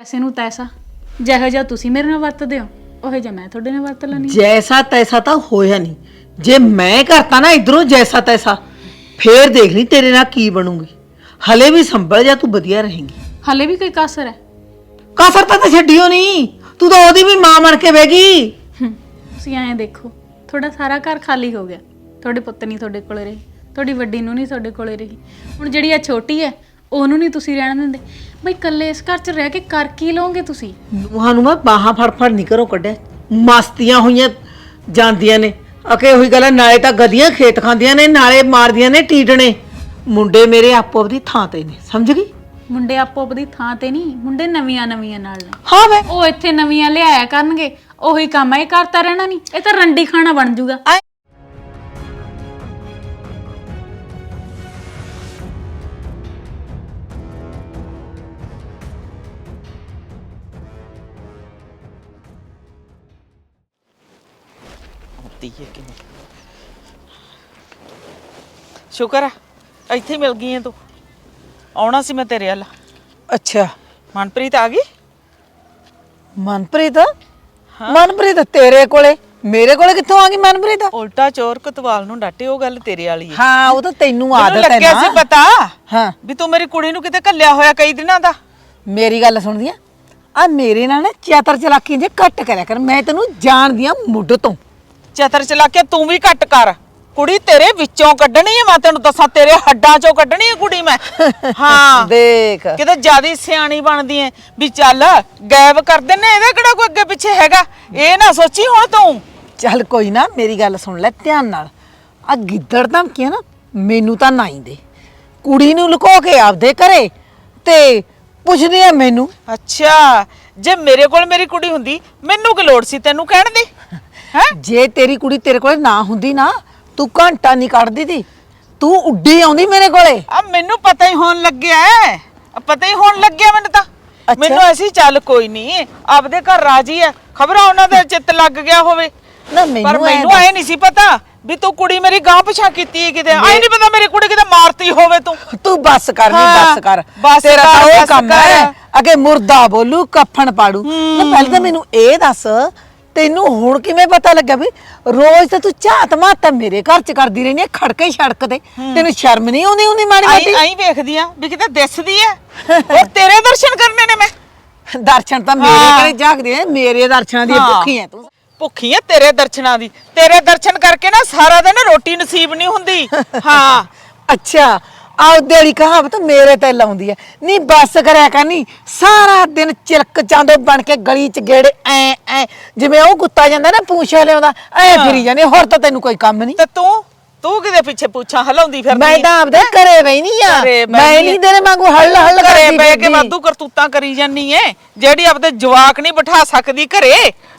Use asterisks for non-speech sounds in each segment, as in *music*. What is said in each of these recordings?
ਐਸੇ ਨੂੰ ਤੈਸਾ। ਜਿਹੋ ਜਿਹਾ ਤੁਸੀਂ ਮੇਰੇ ਨਾਲ ਵਰਤਦੇ ਹੋ ਉਹੋ ਜਿਹਾ ਮੈਂ ਤੁਹਾਡੇ ਨਾਲ ਵਰਤ ਲੈਣੀ ਜੈਸਾ ਤੈਸਾ ਤਾਂ ਹੋਇਆ ਨਹੀਂ। ਜੇ ਮੈਂ ਕਰਤਾ ਨਾ ਇਧਰੋਂ ਜੈਸਾ ਤੈਸਾ ਫੇਰ ਦੇਖ ਲਈ ਤੇਰੇ ਨਾਲ ਕੀ ਬਣੂਗੀ। ਹਲੇ ਵੀ ਸੰਭਲ ਜਾ ਤੂੰ ਵਧੀਆ ਰਹੇਂਗੀ। ਹਲੇ ਵੀ ਕੋਈ ਕਸਰ ਹੈ? ਕਾਸਰ ਤਾਂ ਤਾਂ ਛੱਡਿਓ ਨਹੀਂ ਤੂੰ ਤਾਂ ਉਹਦੀ ਵੀ ਮਾਂ ਬਣ ਕੇ ਬਹਿ ਗਈ। ਹਮ, ਤੁਸੀਂ ਐਂ ਦੇਖੋ ਤੁਹਾਡਾ ਸਾਰਾ ਘਰ ਖਾਲੀ ਹੋ ਗਿਆ। ਤੁਹਾਡੇ ਪੁੱਤ ਨਹੀਂ ਤੁਹਾਡੇ ਕੋਲੇ ਰਹੀ ਤੁਹਾਡੀ ਵੱਡੀ ਨੂੰ ਨਹੀਂ ਤੁਹਾਡੇ ਕੋਲੇ ਰਹੀ। ਹੁਣ ਜਿਹੜੀ ਆ ਛੋਟੀ ਹੈ ਉਹਨੂੰ ਨਹੀਂ ਤੁਸੀਂ ਰਹਿਣ ਦਿੰਦੇ। ਬਈ ਇਕੱਲੇ ਇਸ ਘਰ 'ਚ ਰਹਿ ਕੇ ਕਰ ਕੀ ਲਓਗੇ ਤੁਸੀਂ? ਨੂੰਹਾਂ ਨੂੰ ਮੈਂ ਬਾਹਾਂ ਫੜ ਫੜ ਨਹੀਂ ਕਰੋ ਕੱਢਿਆ। ਮਸਤੀਆਂ ਹੋਈਆਂ ਜਾਂਦੀਆਂ ਨੇ। ਅਕੇ ਉਹੀ ਗੱਲ ਹੈ, ਨਾਲੇ ਤਾਂ ਗਦੀਆਂ ਖੇਤ ਖਾਂਦੀਆਂ ਨੇ ਨਾਲੇ ਮਾਰਦੀਆਂ ਨੇ ਟੀਟਣੇ ਮੁੰਡੇ ਮੇਰੇ ਆਪੋ ਆਪਦੀ ਥਾਂ ਤੇ ਨੇ ਸਮਝ ਗਈ? ਮੁੰਡੇ ਆਪੋ ਆਪਦੀ ਥਾਂ ਤੇ ਨਹੀਂ ਮੁੰਡੇ ਨਵੀਆਂ ਨਵੀਆਂ ਨਾਲ ਨੇ। ਹਾਂ ਵੇ। ਉਹ ਇੱਥੇ ਨਵੀਆਂ ਲਿਆਇਆ ਕਰਨਗੇ ਉਹੀ ਕੰਮ ਹੈ ਇਹ ਕਰਤਾ ਰਹਿਣਾ ਨਹੀਂ ਇਹ ਤਾਂ ਰੰਡੀ ਖਾਣਾ ਬਣ ਜੂਗਾ। ਆਉਂਦੀ ਹੈ ਕਿ ਨਹੀਂ ਸ਼ੁਕਰ ਆ ਇੱਥੇ ਹੀ ਮਿਲ ਗਈ ਹੈ ਤੂੰ। ਆਉਣਾ ਸੀ ਮੈਂ ਤੇਰੇ ਵੱਲ। ਅੱਛਾ। ਮਨਪ੍ਰੀਤ ਆ ਗਈ? ਮਨਪ੍ਰੀਤ? ਮਨਪ੍ਰੀਤ ਤੇਰੇ ਕੋਲੇ? ਮੇਰੇ ਕੋਲੇ ਕਿੱਥੋਂ ਆ ਗਈ ਮਨਪ੍ਰੀਤ? ਉਲਟਾ ਚੋਰ ਕਤਵਾਲ ਨੂੰ ਡਾਟੇ ਉਹ ਗੱਲ ਤੇਰੇ ਵਾਲੀ ਹੈ। ਹਾਂ ਉਹ ਤਾਂ ਤੈਨੂੰ ਆਦਤ ਹੈ ਲੱਗਿਆ ਸੀ ਨਾ ਪਤਾ ਹਾਂ। ਵੀ ਤੂੰ ਮੇਰੀ ਕੁੜੀ ਨੂੰ ਕਿਤੇ ਘੱਲਿਆ ਹੋਇਆ ਕਈ ਦਿਨਾਂ ਦਾ। ਮੇਰੀ ਗੱਲ ਸੁਣਦੀ ਆ ਆ ਮੇਰੇ ਨਾਲ ਨਾ ਚਤਰ ਚਲਾਕੀ ਜੇ ਘੱਟ ਕਰਿਆ ਕਰ ਮੈਂ ਤੈਨੂੰ ਜਾਣਦੀ ਆ ਮੁੱਢ ਤੋਂ। ਚਤਰ ਚਲਾ ਕੇ ਤੂੰ ਵੀ ਘੱਟ ਕਰ। ਕੁੜੀ ਤੇਰੇ ਵਿੱਚੋਂ ਕੱਢਣੀ ਹੈ ਮੈਂ ਤੈਨੂੰ ਦੱਸਾਂ ਤੇਰੇ ਹੱਡਾਂ ਚੋਂ ਕੱਢਣੀ ਹੈ ਕੁੜੀ ਮੈਂ। *laughs* ਹਾਂ। ਦੇਖ। ਕਿਤੇ ਜਿਆਦੀ ਸਿਆਣੀ ਬਣਦੀ ਐ ਵੀ ਚੱਲ ਗਾਇਬ ਕਰ ਦਿੰਨੇ ਇਹਦਾ ਕਿਹੜਾ ਕੋਈ ਅੱਗੇ ਪਿੱਛੇ ਹੈਗਾ? ਇਹ ਨਾ ਸੋਚੀ ਹੁਣ ਤੂੰ। ਚੱਲ ਕੋਈ ਨਾ ਮੇਰੀ ਗੱਲ ਸੁਣ ਲੈ ਧਿਆਨ ਨਾਲ। ਆ ਗਿੱਦੜ ਧਮਕੀਆਂ ਨਾ ਮੈਨੂੰ ਤਾਂ ਨਾ ਹੀ ਦੇ। ਕੁੜੀ ਨੂੰ ਲੁਕੋ ਕੇ ਆਪਦੇ ਘਰੇ ਤੇ ਪੁੱਛਦੀ ਆ ਮੈਨੂੰ। ਅੱਛਾ ਜੇ ਮੇਰੇ ਕੋਲ ਮੇਰੀ ਕੁੜੀ ਹੁੰਦੀ ਮੈਨੂੰ ਕੀ ਲੋੜ ਸੀ ਤੈਨੂੰ ਕਹਿਣ ਦੀ? ਹੈ? ਜੇ ਤੇਰੀ ਕੁੜੀ ਤੇਰੇ ਕੋਲੇ ਨਾ ਹੁੰਦੀ ਨਾ ਤੂੰ ਘੰਟਾ ਨਹੀਂ ਕੱਢਦੀ ਤੀ ਤੂੰ ਉੱਡੀ ਆਉਂਦੀ ਮੇਰੇ ਕੋਲੇ। ਆ ਮੈਨੂੰ ਪਤਾ ਹੀ ਹੋਣ ਲੱਗਿਆ ਹੈ। ਪਤਾ ਹੀ ਹੋਣ ਲੱਗਿਆ ਮੈਨੂੰ ਤਾਂ। ਅੱਛਾ। ਮੈਨੂੰ ਐਸੀ ਚੱਲ ਕੋਈ ਨਹੀਂ। ਆਪਦੇ ਘਰ ਰਾਜੀ ਐ ਖਬਰਾਂ ਉਹਨਾਂ ਦਾ ਚਿੱਤ ਲੱਗ ਗਿਆ ਹੋਵੇ। ਨਾ ਪਰ ਮੈਨੂੰ ਐਂ ਮੈਨੂੰ ਐ ਨਹੀਂ ਸੀ ਪਤਾ ਵੀ ਤੂੰ ਕੁੜੀ ਮੇਰੀ ਗਾਂ ਪਿਛਾ ਕੀਤੀ ਹੈ ਕਿਤੇ। ਐ ਨਹੀਂ ਪਤਾ ਮੇਰੀ ਕੁੜੀ ਕਿਤੇ ਮਾਰਤੀ ਹੋਵੇ ਤੂੰ। ਤੂੰ ਬੱਸ ਕਰ ਨਹੀਂ ਹਾਂ, ਬੱਸ ਕਰ। ਬੱਸ ਤੇਰਾ ਕਰ, ਤਾਂ ਉਹ ਬੱਸ ਕੰਮ ਕਰ। ਹੈ ਅਗੇ ਮੁਰਦਾ ਬੋਲੂ ਕਫਨ ਪਾੜੂ। ਨਾ ਪਹਿਲਾਂ ਤਾਂ ਮੈਨੂੰ ਇਹ ਦੱਸ ਤੈਨੂੰ ਹੁਣ ਕਿਵੇਂ ਪਤਾ ਲੱਗਾ ਵੀ ਰੋਜ਼ ਤਾਂ ਤੂੰ ਝਾਤ ਮਾਤਾ ਮੇਰੇ ਘਰ ਚ ਕਰਦੀ ਰਹਿੰਦੀ ਹੈ ਖੜਕੇ ਸੜਕ ਤੇ। ਤੈਨੂੰ ਸ਼ਰਮ ਨਹੀਂ ਆਉਂਦੀ ਹੁੰਦੀ ਮਾੜੀ ਆਈ ਮਾੜੀ ਆਈ ਵੇਖਦੀ ਆ ਵੀ ਕਿਤੇ ਦਿਸਦੀ ਐ ਉਹ ਤੇਰੇ ਦਰਸ਼ਨ ਕਰਨੇ ਨੇ ਮੈਂ। ਦਰਸ਼ਨ ਤਾਂ ਮੇਰੇ। ਘਰੇ ਜਾਗਦੇ ਆ ਮੇਰੇ ਦਰਸ਼ਨਾਂ ਦੀ ਹਾਂ। ਭੁੱਖੀ ਐ ਤੂੰ। ਭੁੱਖੀ ਐ ਤੇਰੇ ਦਰਸ਼ਨਾਂ ਦੀ। ਤੇਰੇ ਦਰਸ਼ਨ ਕਰਕੇ ਨਾ ਸਾਰਾ ਦਿਨ ਰੋਟੀ ਨਸੀਬ ਨਹੀਂ ਹੁੰਦੀ। *laughs* ਹਾਂ। ਅੱਛਾ। ਆਉਦੇ ਵਾਲੀ ਕਹਾਵਤ ਮੇਰੇ ਤੇ ਲਾਉਂਦੀ ਐ। ਨਹੀਂ ਬੱਸ ਕਰਿਆ ਕਰ ਨਹੀਂ ਸਾਰਾ ਦਿਨ ਚਿਲਕ ਚਾਂਦੇ ਬਣ ਕੇ ਗਲੀ ਚ ਗੇੜੇ ਐ ਐ। ਜਿਵੇਂ ਉਹ ਕੁੱਤਾ ਜਾਂਦਾ ਨਾ ਪੂਛਾ ਲਿਆਉਂਦਾ ਐ ਫਿਰੀ ਜਾਂਦੇ ਹੋਰ ਤਾਂ ਤੈਨੂੰ ਕੋਈ ਕੰਮ ਨਹੀਂ ਤੇ ਤੂੰ ਤੂੰ ਕਿਤੇ ਪਿੱਛੇ ਪੁੱਛਾਂ ਹਲਾਉਂਦੀ ਫਿਰਦੀ ਮੈਂ? ਤਾਂ ਆਪਦੇ ਘਰੇ ਬੈਣੀ ਆ ਘਰੇ ਮੈਂ ਨਹੀਂ। ਤੇਰੇ ਵਾਂਗੂ ਹੱਲ ਹੱਲ ਘਰੇ ਕਰਦੀ ਬਹਿ ਕੇ ਫਿਰਦੀ। ਵਾਧੂ ਕਰਤੂਤਾਂ ਕਰੀ ਜਾਨੀ ਐ ਜਿਹੜੀ ਆਪਦੇ ਜਵਾਕ ਨਹੀਂ ਬਿਠਾ ਸਕਦੀ ਘਰੇ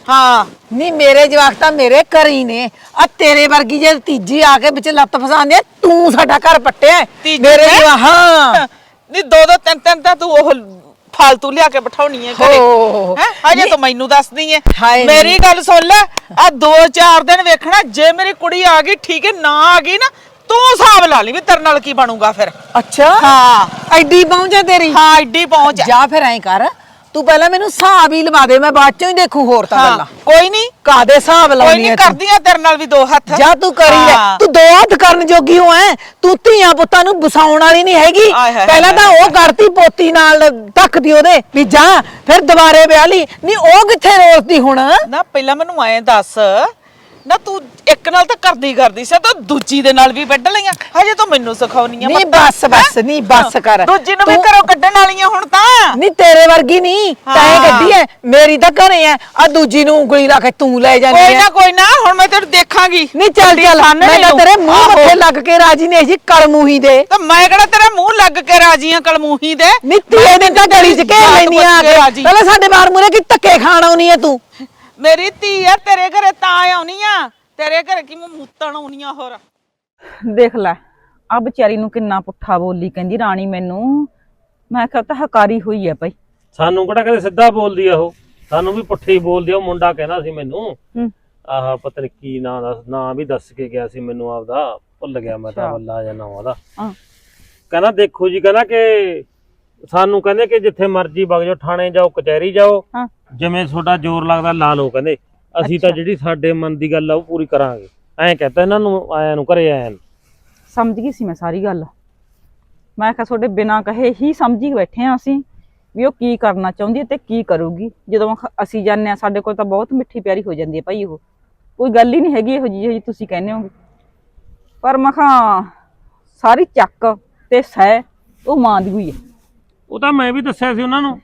ਹਾਂ ਨਹੀਂ ਮੇਰੇ ਜਵਾਕ ਤਾਂ ਮੇਰੇ ਘਰ ਹੀ ਨੇ ਆ ਤੇਰੇ ਵਰਗੀ ਜੇ ਤੀਜੀ ਆ ਕੇ ਵਿੱਚ ਲੱਤ ਫਸਾਉਂਦੀ ਐ ਤੂੰ ਸਾਡਾ ਘਰ ਪੱਟਿਆ ਹੈ। ਤੀਜੀ ਮੇਰੇ ਹੈਂ? ਜਵਾ ਹਾਂ ਨਹੀਂ ਦੋ ਦੋ ਤਿੰਨ ਤਿੰਨ ਤਾਂ ਤੂੰ ਉਹ ਫਾਲਤੂ ਲਿਆ ਕੇ ਬਿਠਾਉਣੀ ਐ ਘਰੇ। ਹੋ। ਹੈ? ਅਜੇ ਤੂੰ ਮੈਨੂੰ ਦੱਸਦੀ ਹਾਏ ਮੇਰੀ ਗੱਲ ਸੁਣ ਲੈ ਆ ਦੋ ਚਾਰ ਦਿਨ ਵੇਖਣਾ ਜੇ ਮੇਰੀ ਕੁੜੀ ਆ ਗਈ ਠੀਕ ਹੈ ਨਾ ਆ ਗਈ ਨਾ ਤੂੰ ਹਿਸਾਬ ਲਾ ਲਈ ਵੀ ਤੇਰੇ ਨਾਲ ਕੀ ਬਣੂਗਾ ਫਿਰ। ਅੱਛਾ? ਹਾਂ। ਐਡੀ ਪਹੁੰਚ ਹੈ ਤੇਰੀ? ਹਾਂ ਐਡੀ ਪਹੁੰਚ। ਜਾ ਫਿਰ ਐਂ ਕਰ ਤੂੰ ਪਹਿਲਾਂ ਮੈਨੂੰ ਹਿਸਾਬ ਹੀ ਲਵਾ ਦੇ ਮੈਂ ਬਾਅਦ ਚੋਂ ਹੀ ਦੇਖੂ ਹੋਰ ਤਾਂ ਹਾਂ। ਗੱਲਾਂ। ਕੋਈ ਨਹੀਂ ਕਾਦੇ ਹਿਸਾਬ ਕੋਈ ਲਾਉਣੀ ਨਹੀਂ ਹੈ ਤੂੰ? ਕਰਦੀਆਂ ਤੇਰੇ ਨਾਲ ਵੀ ਦੋ ਹੱਥ। ਜਾ ਤੂੰ ਕਰੀ ਲੈ। ਹਾਂ। ਤੂੰ ਦੋ ਹੱਥ ਕਰਨ ਜੋਗੀ ਹੋ ਐ। ਤੂੰ ਧੀਆਂ ਪੁੱਤਾਂ ਨੂੰ ਬਸਾਉਣ ਵਾਲੀ ਨਹੀਂ ਹੈਗੀ। ਆਏ ਹਾਏ ਪਹਿਲਾਂ ਤਾਂ ਉਹ ਕਰਤੀ ਪੋਤੀ ਨਾਲ ਧੱਕਦੀ ਉਹਦੇ। ਵੀ ਜਾ ਫਿਰ ਦੁਬਾਰੇ ਵਿਆਹ ਲਈ। ਨਹੀਂ ਉਹ ਕਿੱਥੇ ਰੋਲਦੀ ਹੁਣ? ਨਾ ਪਹਿਲਾਂ ਮੈਨੂੰ ਐਂ ਦੱਸ। ਨਾ ਤੂੰ ਇੱਕ ਨਾਲ ਤਾਂ ਕਰਦੀ ਕਰਦੀ ਸੀ ਤਾਂ ਦੂਜੀ ਦੇ ਨਾਲ ਵੀ ਵੱਢ ਲਈਆਂ। ਹਜੇ ਤੂੰ ਮੈਨੂੰ ਸਿਖਾਉਣੀ ਆ ਨਹੀਂ। ਬਸ ਬਸ? ਨਹੀਂ ਬਸ ਕਰ। ਦੂਜੀ ਨੂੰ ਵੀ ਤੂੰ- ਘਰੋਂ ਕੱਢਣ ਵਾਲੀਆਂ ਹੁਣ ਤਾਂ। ਨਹੀਂ ਤੇਰੇ ਵਰਗੀ ਨਹੀਂ। ਤੈਂ ਹਾਂ। ਗੱਡੀ ਐ ਮੇਰੀ ਤਾਂ ਘਰੇ ਐ ਆ ਦੂਜੀ ਨੂੰ ਉਂਗਲੀ ਲਾ ਕੇ ਤੂੰ ਲੈ ਜਾਂਦੀ ਕੋਈ ਐ ਨਾ ਕੋਈ ਨਾ ਹੁਣ ਮੈਂ ਤੈਨੂੰ ਦੇਖਾਂਗੀ। ਨਹੀਂ ਚੱਲ ਚੱਲ। ਸਾਹਮਣੇ ਮੈਂ ਤਾਂ ਨੂੰ। ਤੇਰੇ ਮੂੰਹ ਆਹੋ। ਮੱਥੇ ਲੱਗ ਕੇ ਰਾਜੀ ਨਹੀਂ ਜੀ ਕਲਮੂਹੀ ਦੇ। ਤਾਂ ਮੈਂ ਕਿਹੜਾ ਤੇਰੇ ਮੂੰਹ ਲੱਗ ਕੇ ਰਾਜੀ ਆ ਕਲਮੂਹੀ ਦੇ। ਨਿੱਤੀ ਇਹ ਦਿਨ ਤਾਂ ਗਲੀ ਚ ਘੇਰ ਲੈਣੀ ਆ ਕੇ ਰਾਜੀ। ਪਹਿਲਾਂ ਸਾਡੇ ਬਾਰ ਮੂਰੇ ਕੀ ਧੱਕੇ ਖਾਣ ਆਉਣੀ ਐ ਤੂੰ? ਮੇਰੀ ਧੀ ਆ ਤੇਰੇ ਘਰੇ ਤਾਂ ਆਉਣੀ ਆ। ਤੇਰੇ ਘਰੇ ਕੀ ਮੈਂ ਮੁੱਤਣ ਆਉਣੀ ਆ ਹੋਰ? ਦੇਖ ਲੈ ਆ ਵਿਚਾਰੀ ਨੂੰ ਕਿੰਨਾ ਪੁੱਠਾ ਬੋਲੀ ਕਹਿੰਦੀ ਰਾਣੀ ਮੈਨੂੰ। ਮੈਂ ਕਿਹਾ ਤਾਂ ਹਕਾਰੀ ਹੋਈ ਹੈ ਭਾਈ। ਸਾਨੂੰ ਕਿਹੜਾ ਕਦੇ ਸਿੱਧਾ ਬੋਲਦੀ ਆ ਉਹ? ਸਾਨੂੰ ਵੀ ਪੁੱਠੇ ਹੀ ਬੋਲਦੀ ਆ ਉਹ ਮੁੰਡਾ ਕਹਿੰਦਾ ਸੀ ਮੈਨੂੰ। ਹੂੰ। ਆਹ ਪਤਾ ਨੀ ਕੀ ਨਾਂ ਦਾ ਨਾਂ ਵੀ ਦੱਸ ਕੇ ਗਿਆ ਸੀ ਮੈਨੂੰ ਆਪਦਾ। ਭੁੱਲ ਗਿਆ ਮੈਂ ਤਾਂ ਅੱਛਾ। ਬੱਲਾ ਜਾਂ ਨਾਂ ਉਹਦਾ। ਹਾਂ। ਕਹਿੰਦਾ ਦੇਖੋ ਜੀ ਕਹਿੰਦਾ ਕਿ ਸਾਨੂੰ ਕਹਿੰਦੇ ਕਿ ਜਿੱਥੇ ਮਰਜ਼ੀ ਵਗ ਜਾਓ ਥਾਣੇ ਜਾਓ ਕਚਹਿਰੀ ਜਾਓ। ਹਾਂ। ਜਿਵੇਂ ਤੁਹਾਡਾ ਜ਼ੋਰ ਲੱਗਦਾ ਲਾ ਲਓ ਕਹਿੰਦੇ। ਅਸੀਂ ਤਾਂ ਜਿਹੜੀ ਸਾਡੇ ਮਨ ਦੀ ਗੱਲ ਆ ਉਹ ਪੂਰੀ ਕਰਾਂਗੇ। ਐਂ ਕਹਤਾ ਇਹਨਾਂ ਨੂੰ ਆਇਆਂ ਨੂੰ ਘਰੇ ਆਇਆਂ ਨੂੰ। ਸਮਝ ਗਈ ਸੀ ਮੈਂ ਸਾਰੀ ਗੱਲ। ਮੈਂ ਕਿਹਾ ਤੁਹਾਡੇ ਬਿਨਾਂ ਕਹੇ ਹੀ ਸਮਝ ਬੈਠੇ ਆ ਅਸੀਂ ਵੀ ਉਹ ਕੀ ਕਰਨਾ ਚਾਹੁੰਦੀ ਹੈ ਤੇ ਕੀ ਕਰੂਗੀ। ਜਦੋਂ ਅਖ- ਅਸੀਂ ਜਾਂਦੇ ਆ ਸਾਡੇ ਕੋਲ ਤਾਂ ਬਹੁਤ ਮਿੱਠੀ ਪਿਆਰੀ ਹੋ ਜਾਂਦੀ ਹੈ ਭਾਈ ਉਹ। ਕੋਈ ਗੱਲ ਹੀ ਨਹੀਂ ਹੈਗੀ ਇਹੋ ਜਿਹੀ ਜਿਹੀ ਤੁਸੀਂ ਕਹਿੰਦੇ ਹੋ ਪਰ ਮੈਂ ਕਿਹਾ ਸਾਰੀ ਚੱਕ ਤੇ ਸਹਿ ਉਹ ਮਾਂ ਦੀ ਹੋਈ ਹੈ। ਉਹ ਤਾਂ ਮੈਂ ਵੀ ਦੱਸਿਆ ਸੀ ਉਹਨਾਂ ਨੂੰ।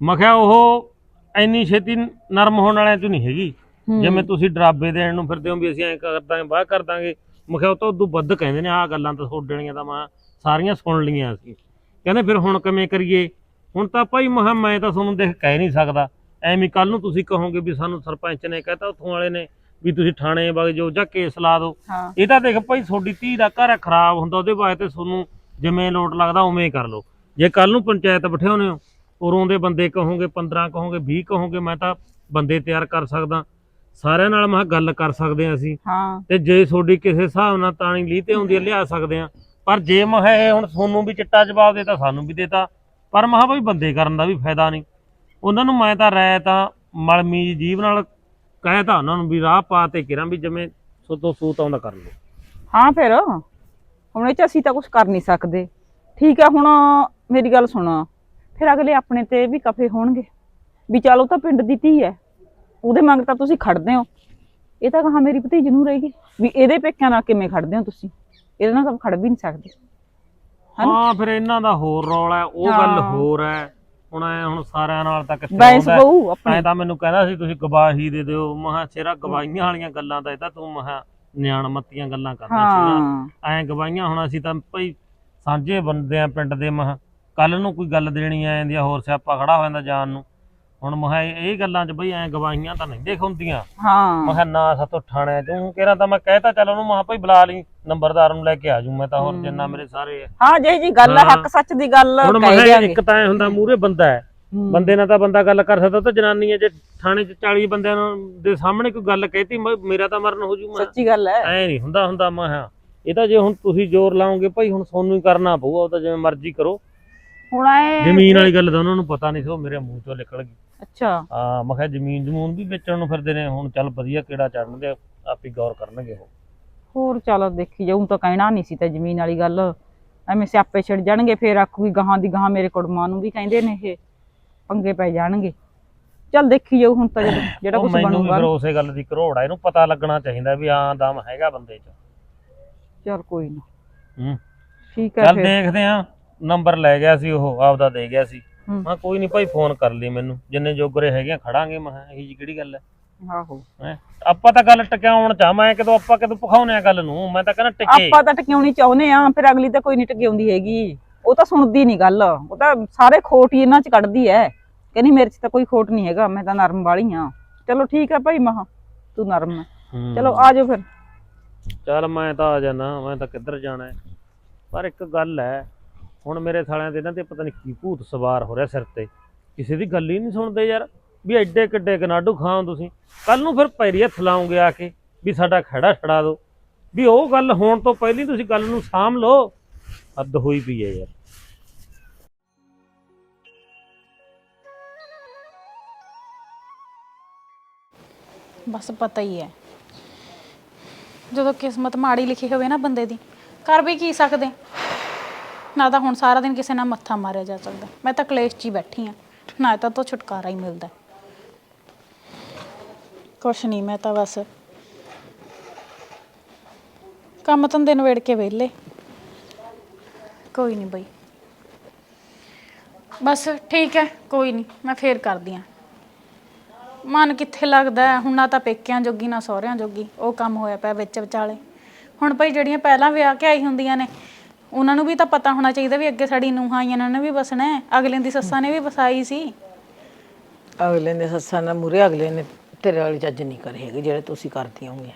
ਮੈਂ ਕਿਹਾ ਉਹ ਇੰਨੀ ਛੇਤੀ ਨਰਮ ਹੋਣ ਵਾਲਿਆਂ ਚ ਨਹੀਂ ਹੈਗੀ। ਜਿਵੇਂ ਤੁਸੀਂ ਡਰਾਬੇ ਦੇਣ ਨੂੰ ਫਿਰਦੇ ਹੋ ਵੀ ਅਸੀਂ ਐਂ ਕਰ ਦਾਂਗੇ ਬਾਹ ਕਰ ਦਾਂਗੇ ਮੈਂ ਕਿਹਾ ਉਹ ਤਾਂ ਉਦੋਂ ਵੱਧ ਕਹਿੰਦੇ ਨੇ ਆਹ ਗੱਲਾਂ ਤਾਂ ਸੋਡਣੀਆਂ ਤਾਂ ਮੈਂ ਸਾਰੀਆਂ ਸੁਣ ਲਈਆਂ ਅਸੀਂ ਕਹਿੰਦੇ ਫਿਰ ਹੁਣ ਕਿਵੇਂ ਕਰੀਏ? ਹੁਣ ਤਾਂ ਭਾਈ ਮੈਂ ਕਿਹਾ ਮੈਂ ਤਾਂ ਤੁਹਾਨੂੰ ਦੇਖ ਕਹਿ ਨਹੀਂ ਸਕਦਾ। ਐਵੇਂ ਕੱਲ ਨੂੰ ਤੁਸੀਂ ਕਹੋਗੇ ਵੀ ਸਾਨੂੰ ਸਰਪੰਚ ਨੇ ਕਹਿਤਾ ਉੱਥੋਂ ਵਾਲੇ ਨੇ ਵੀ ਤੁਸੀਂ ਥਾਣੇ ਵਗ ਜਾਓ ਜਾਂ ਕੇਸ ਲਾ ਦਿਓ। ਇਹ ਤਾਂ ਦੇਖ ਭਾਈ ਤੁਹਾਡੀ ਧੀ ਦਾ ਘਰ ਖਰਾਬ ਹੁੰਦਾ ਉਹਦੇ ਵਾਸਤੇ ਤੁਹਾਨੂੰ ਜਿਵੇਂ ਲੋਟ ਲੱਗਦਾ ਉਵੇਂ ਹੀ ਕਰ ਲਓ। ਜੇ ਕੱਲ ਨੂੰ ਪੰਚਾਇਤ ਬਿਠਾਉਨੇ ਹੋ ਉਰੋਂ ਦੇ ਬੰਦੇ ਕਹੋਗੇ 15 ਕਹੋਗੇ 20 ਕਹੋਗੇ ਮੈਂ ਤਾਂ ਬੰਦੇ ਤਿਆਰ ਕਰ ਸਕਦਾ। ਸਾਰਿਆਂ ਨਾਲ ਮੈਂ ਗੱਲ ਕਰ ਸਕਦੇ ਹਾਂ ਅਸੀਂ। ਹਾਂ। ਤੇ ਜੇ ਤੁਹਾਡੀ ਕਿਸੇ ਹਿਸਾਬ ਨਾਲ ਤਾਣੀ ਲੀ ਤੇ ਹੁੰਦੀ ਹੈ ਲਿਆ ਸਕਦੇ ਆ ਪਰ ਜੇ ਮੈਂ ਹੁਣ ਤੁਹਾਨੂੰ ਵੀ ਚਿੱਟਾ ਜਵਾਬ ਦੇਤਾ ਸਾਨੂੰ ਵੀ ਦੇਤਾ ਪਰ ਮੈਂ ਕਿਹਾ ਭਾਈ ਬੰਦੇ ਕਰਨ ਦਾ ਵੀ ਫਾਇਦਾ ਨਹੀਂ। ਉਹਨਾਂ ਨੂੰ ਮੈਂ ਤਾਂ ਰਾਇ ਤਾਂ ਮਲਮੀ ਜੀਵ ਨਾਲ ਕਹਿਤਾ ਉਹਨਾਂ ਨੂੰ ਵੀ ਰਾਹ ਪਾ ਤੇ ਕਿਰਾਂ ਵੀ ਜਿਵੇਂ ਸੋਤੋਂ ਸੂਤ ਆਉਂਦਾ ਕਰ ਲਓ। ਹਾਂ ਫਿਰ ਹੁਣ ਇਹ ਚ ਅਸੀਂ ਤਾਂ ਕੁਝ ਕਰ ਨਹੀਂ ਸਕਦੇ। ਠੀਕ ਆ ਹੁਣ ਮੇਰੀ ਗੱਲ ਸੁਣ। ਫਿਰ ਅਗਲੇ ਆਪਣੇ ਤੇ ਵੀ ਕਫੇ ਹੋਣਗੇ। ਵੀ ਚੱਲ ਉਹ ਤਾਂ ਪਿੰਡ ਦੀ ਧੀ ਹੈ ਉਹਦੇ ਮੰਗ ਤਾਂ ਤੁਸੀਂ ਖੜਦੇ ਹੋ। ਇਹ ਤਾਂ ਕਹਾ ਮੇਰੀ ਭਤੀਜ ਨੂੰ ਰਹੇਗੀ। ਵੀ ਇਹਦੇ ਪੇਕਿਆਂ ਨਾਲ ਕਿਵੇਂ ਖੜਦੇ ਹੋ ਤੁਸੀਂ? ਇਹਦੇ ਨਾਲ ਤਾਂ ਖੜ ਵੀ ਨਹੀਂ ਸਕਦੇ। ਹਾਂ ਫਿਰ ਇਹਨਾਂ ਦਾ ਹੋਰ ਰੌਲਾ ਹੈ ਉਹ ਗੱਲ। ਹੋਰ ਹੈ ਹੁਣ ਐ ਹੁਣ ਸਾਰਿਆਂ ਨਾਲ ਤਾਂ ਕਿੱਥੇ ਬੈਂਸ। ਬਹੂ ਆਪਣੇ। ਐਂ ਤਾਂ ਮੈਨੂੰ ਕਹਿੰਦਾ ਸੀ ਤੁਸੀਂ ਗਵਾਹੀ ਦੇ ਦਿਓ। ਮਹਾ ਸਿਰਾ ਗਵਾਹੀਆਂ ਵਾਲੀਆਂ ਗੱਲਾਂ ਤਾਂ ਇਹ ਤਾਂ ਤੂੰ ਮਹਾ ਨਿਆਣ ਮੱਤੀਆਂ ਗੱਲਾਂ ਕਰਦਾ ਹਾਂ। ਐਂ ਗਵਾਹੀਆਂ ਹੁਣ ਅਸੀਂ ਤਾਂ ਭਈ ਸਾਂਝੇ ਬੰਦੇ ਆ ਪਿੰਡ ਦੇ ਮਹਾ ਕੱਲ ਨੂੰ ਕੋਈ ਗੱਲ ਦੇਣੀ ਆ ਜਾਂਦੀ ਆ ਹੋਰ ਸਿਆਪਾ ਖੜਾ ਹੋ ਜਾਂਦਾ ਜਾਣ ਨੂੰ। ਹੁਣ ਮਹਾ ਇਹ ਗੱਲਾਂ 'ਚ ਬਈ ਐਂ ਗਵਾਹੀਆਂ ਤਾਂ ਨਹੀਂ ਦੇਖ ਹੁੰਦੀਆਂ ਹਾਂ ਮਹਾ ਨਾ ਸਾਤੋਂ ਠਾਣਿਆ ਤੂੰ ਕਿਹੜਾ ਤਾਂ ਮੈਂ ਕਹਿਤਾ ਚੱਲ ਉਹਨੂੰ ਮਹਾ ਭਈ ਬੁਲਾ ਲਈ ਨੰਬਰਦਾਰ ਨੂੰ ਲੈ ਕੇ ਆ ਜੂ ਮੈਂ ਤਾਂ ਹੋਰ ਜਿੰਨਾ ਮੇਰੇ ਸਾਰੇ ਆ। ਹਾਂ ਜੇ ਜੀ ਗੱਲ ਹੈ। ਹੱਕ ਸੱਚ ਦੀ ਗੱਲ ਹੁਣ ਕਹਿ ਦਿਆਂਗੇ ਇੱਕ ਤਾਂ ਐ ਹੁੰਦਾ ਮੂਰੇ ਬੰਦਾ ਹੈ। ਹੂੰ। ਬੰਦੇ ਨਾਲ ਤਾਂ ਬੰਦਾ ਗੱਲ ਕਰ ਸਕਦਾ ਤਾਂ ਜਨਾਨੀ ਹੈ ਜੇ ਥਾਣੇ 'ਚ 40 ਬੰਦਿਆਂ ਨੂੰ ਦੇ ਸਾਹਮਣੇ ਕੋਈ ਗੱਲ ਕਹਿਤੀ ਮੈਂ- ਮੇਰਾ ਤਾਂ ਮਰਨ ਹੋ ਜੂ ਮੈਂ। ਸੱਚੀ ਗੱਲ ਹੈ। ਐ ਨਹੀਂ ਹੁੰਦਾ ਹੁੰਦਾ ਮੈਂ ਕਿਹਾ। ਇਹ ਤਾਂ ਜੇ ਹੁਣ ਤੁਸੀਂ ਜ਼ੋਰ ਲਾਓਗੇ ਭਾਈ ਹੁਣ ਤੁਹਾਨੂੰ ਹੀ ਕਰਨਾ ਪਊਗਾ ਉਹ ਤਾਂ ਜਿਵੇਂ ਮਰਜ਼ੀ ਕਰੋ। ਹੁਣ ਆਏ ਜ਼ਮੀਨ ਵਾਲੀ ਗੱਲ ਤਾਂ ਉਹਨਾਂ ਨੂੰ ਪਤਾ ਨਹੀਂ ਸੀ ਉਹ ਮੇਰੇ ਮੂੰਹ ਚੋਂ ਨਿਕਲ ਗਈ। ਅੱਛਾ। ਹਾਂ ਮੈਂ ਕਿਹਾ ਜ਼ਮੀਨ ਜਮੂਨ ਵੀ ਵੇਚਣ ਨੂੰ ਫਿਰਦੇ ਨੇ ਹੁਣ ਚੱਲ ਵਧੀਆ ਕਿਹੜਾ ਚੜਨਗੇ ਆਪੀ ਗੌਰ ਕਰਨਗੇ ਉਹ। ਹੋਰ ਚੱਲ ਦੇਖੀ ਜਾਊ ਤਾਂ ਕਹਿਣਾ ਨਹੀਂ ਸੀ ਤਾਂ ਜ਼ਮੀਨ ਵਾਲੀ ਗੱਲ। ਐਵੇਂ ਸਿਆਪੇ ਛਿੜ ਜਾਣਗੇ ਫੇਰ ਆਖੂਗੀ ਗਾਹਾਂ ਦੀ ਗਾਹਾਂ ਮੇਰੇ ਕੁੜਮਾਂ ਨੂੰ ਵੀ ਕਹਿੰਦੇ ਨੇ ਇਹ ਪੰਗੇ ਪੈ ਜਾਣਗੇ। ਚੱਲ ਦੇਖੀ ਜਾਊ ਹੁਣ ਤਾਂ ਜਿਹੜਾ ਕੁਝ ਮੈਨੂੰ ਵੀ ਬਣੂਗਾ ਉਸੇ ਗੱਲ ਦੀ ਘਰੋੜ ਆ ਇਹਨੂੰ ਪਤਾ ਲੱਗਣਾ ਚਾਹੀਦਾ ਵੀ ਹਾਂ ਦਮ ਹੈਗਾ ਬੰਦੇ 'ਚ। ਚੱਲ ਕੋਈ ਨਾ। ਹੂੰ। ਠੀਕ ਹੈ ਚੱਲ ਫਿਰ। ਦੇਖਦੇ ਆ ਨੰਬਰ ਲੈ ਗਿਆ ਸੀ ਉਹ ਆਪਦਾ ਦੇ ਗਿਆ ਸੀ। ਹੂੰ। ਮੈਂ ਕੋਈ ਨਹੀਂ ਭਾਈ ਫੋਨ ਕਰ ਲਈ ਮੈਨੂੰ। ਜਿੰਨੇ ਜੋਗਰੇ ਹੈਗੇ ਆ, ਖੜਾਂਗੇ। ਮੈਂ ਕਿਹਾ ਇਹੀ ਜੀ ਕਿਹੜੀ ਗੱਲ ਹੈ? ਆਹੋ। ਹੈਂ? ਆਪਾਂ ਤਾਂ ਗੱਲ ਟਕਿਆਉਣ ਚਾ ਮੈਂ ਕਿਦੋਂ ਆਪਾਂ ਕਿਦੋਂ ਪਖਾਉਨੇ ਆ ਗੱਲ ਨੂੰ? ਮੈਂ ਤਾਂ ਕਹਿੰਦਾ ਟਿਕੇ। ਆਪਾਂ ਤਾਂ ਟਕਿਆਉਣੀ ਚਾਹੁੰਦੇ ਆ ਫਿਰ ਅਗਲੀ ਤਾਂ ਕੋਈ ਨਹੀਂ ਟਕਿਆਉਂਦੀ ਹੈਗੀ। ਉਹ ਤਾਂ ਸੁਣਦੀ ਨਹੀਂ ਗੱਲ। ਉਹ ਤਾਂ ਸਾਰੇ ਖੋਟ ਹੀ ਇਹਨਾਂ ਚ ਕੱਢਦੀ ਐ। ਕਹਿੰਦੀ ਮੇਰੇ ਚ ਤਾਂ ਕੋਈ ਖੋਟ ਨਹੀਂ ਹੈਗਾ ਮੈਂ ਤਾਂ ਨਰਮ ਵਾਲੀ ਆ। ਚਲੋ ਠੀਕ ਹੈ ਭਾਈ ਮਹਾ ਤੂੰ ਨਰਮ ਹੈ ਹੂੰ। ਚਲੋ ਆ ਜਾਓ ਫਿਰ। ਚੱਲ ਮੈਂ ਤਾਂ ਆ ਜਾਣਾ ਮੈਂ ਤਾਂ ਕਿੱਧਰ ਜਾਣਾ ਹੈ। ਪਰ ਇੱਕ ਗੱਲ ਹੈ ਹੁਣ ਮੇਰੇ ਸਾਲਿਆਂ ਦੇ ਇਹਨਾਂ ਤੇ ਪਤਾ ਨਹੀਂ ਕੀ ਭੂਤ ਸਵਾਰ ਹੋ ਰਿਹਾ ਸਿਰ ਤੇ। ਕਿਸੇ ਦੀ ਗੱਲ ਹੀ ਨਹੀਂ ਸੁਣਦੇ ਯਾਰ, ਵੀ ਐਡੇ ਕਿੱਡੇ ਕਨਾਡੂ ਖਾਓ ਤੁਸੀਂ। ਕੱਲ ਨੂੰ ਫਿਰ ਪੈਰੀ ਹੱਥ ਲਾਉਂਗੇ ਆ ਕੇ, ਵੀ ਸਾਡਾ ਖੜਾ ਛੜਾ ਦਿਓ। ਵੀ ਉਹ ਗੱਲ ਹੋਣ ਤੋਂ ਪਹਿਲਾਂ ਤੁਸੀਂ ਗੱਲ ਨੂੰ ਸਾਂਭ ਲਓ। ਹੱਦ ਹੋਈ ਪਈ ਹੈ ਯਾਰ। ਬਸ ਪਤਾ ਹੀ ਹੈ। ਜਦੋਂ ਕਿਸਮਤ ਮਾੜੀ ਲਿਖੀ ਹੋਵੇ ਨਾ ਬੰਦੇ ਦੀ, ਕਰ ਵੀ ਕੀ ਸਕਦੇ? ਨਾ ਤਾਂ ਹੁਣ ਸਾਰਾ ਦਿਨ ਕਿਸੇ ਨਾਲ ਮੱਥਾ ਮਾਰਿਆ ਜਾ ਸਕਦਾ। ਮੈਂ ਤਾਂ ਕਲੇਸ਼ 'ਚ ਹੀ ਬੈਠੀ ਆ ਨਾ ਤਾਂ ਤੋਂ ਛੁਟਕਾਰਾ ਹੀ ਮਿਲਦਾ। ਕੁਛ ਨਹੀਂ ਮੈਂ ਤਾਂ ਬਸ ਕੰਮ ਧੰਦੇ ਨਵੇੜ ਕੇ ਵਿਹਲੇ। ਕੋਈ ਨਹੀਂ ਬਈ। ਬਸ ਠੀਕ ਹੈ, ਕੋਈ ਨਹੀਂ ਮੈਂ ਫੇਰ ਕਰਦੀ ਆ ਮਨ ਕਿੱਥੇ ਲੱਗਦਾ ਹੈ? ਹੁਣ ਨਾ ਤਾਂ ਪੇਕਿਆਂ ਜੋਗੀ, ਨਾ ਸਹੁਰਿਆਂ ਜੋਗੀ। ਉਹ ਕੰਮ ਹੋਇਆ ਪਿਆ ਵਿੱਚ ਵਿਚਾਲੇ। ਹੁਣ ਭਈ ਜਿਹੜੀਆਂ ਪਹਿਲਾਂ ਵਿਆਹ ਕੇ ਆਈ ਹੁੰਦੀਆਂ ਨੇ ਉਹਨਾਂ ਨੂੰ ਵੀ ਤਾਂ ਪਤਾ ਹੋਣਾ ਚਾਹੀਦਾ ਵੀ ਅੱਗੇ ਸਾਡੀ ਨੂੰਹਾਂ ਆਈਆਂ ਨੇ ਉਹਨੇ ਵੀ ਵਸਣਾ ਹੈ। ਅਗਲੇ ਦੀ ਸੱਸਾਂ ਨੇ ਵੀ ਵਸਾਈ ਸੀ। ਅਗਲੇ ਨੇ ਸੱਸਾਂ ਨਾਲ ਮੂਰੇ ਅਗਲੇ ਨੇ ਤੇਰੇ ਵਾਲੀ ਜੱਜ ਨਹੀਂ ਕਰੇ ਹੈਗੇ ਜਿਹੜੇ ਤੁਸੀਂ ਕਰਦੀ ਹੋਗੇ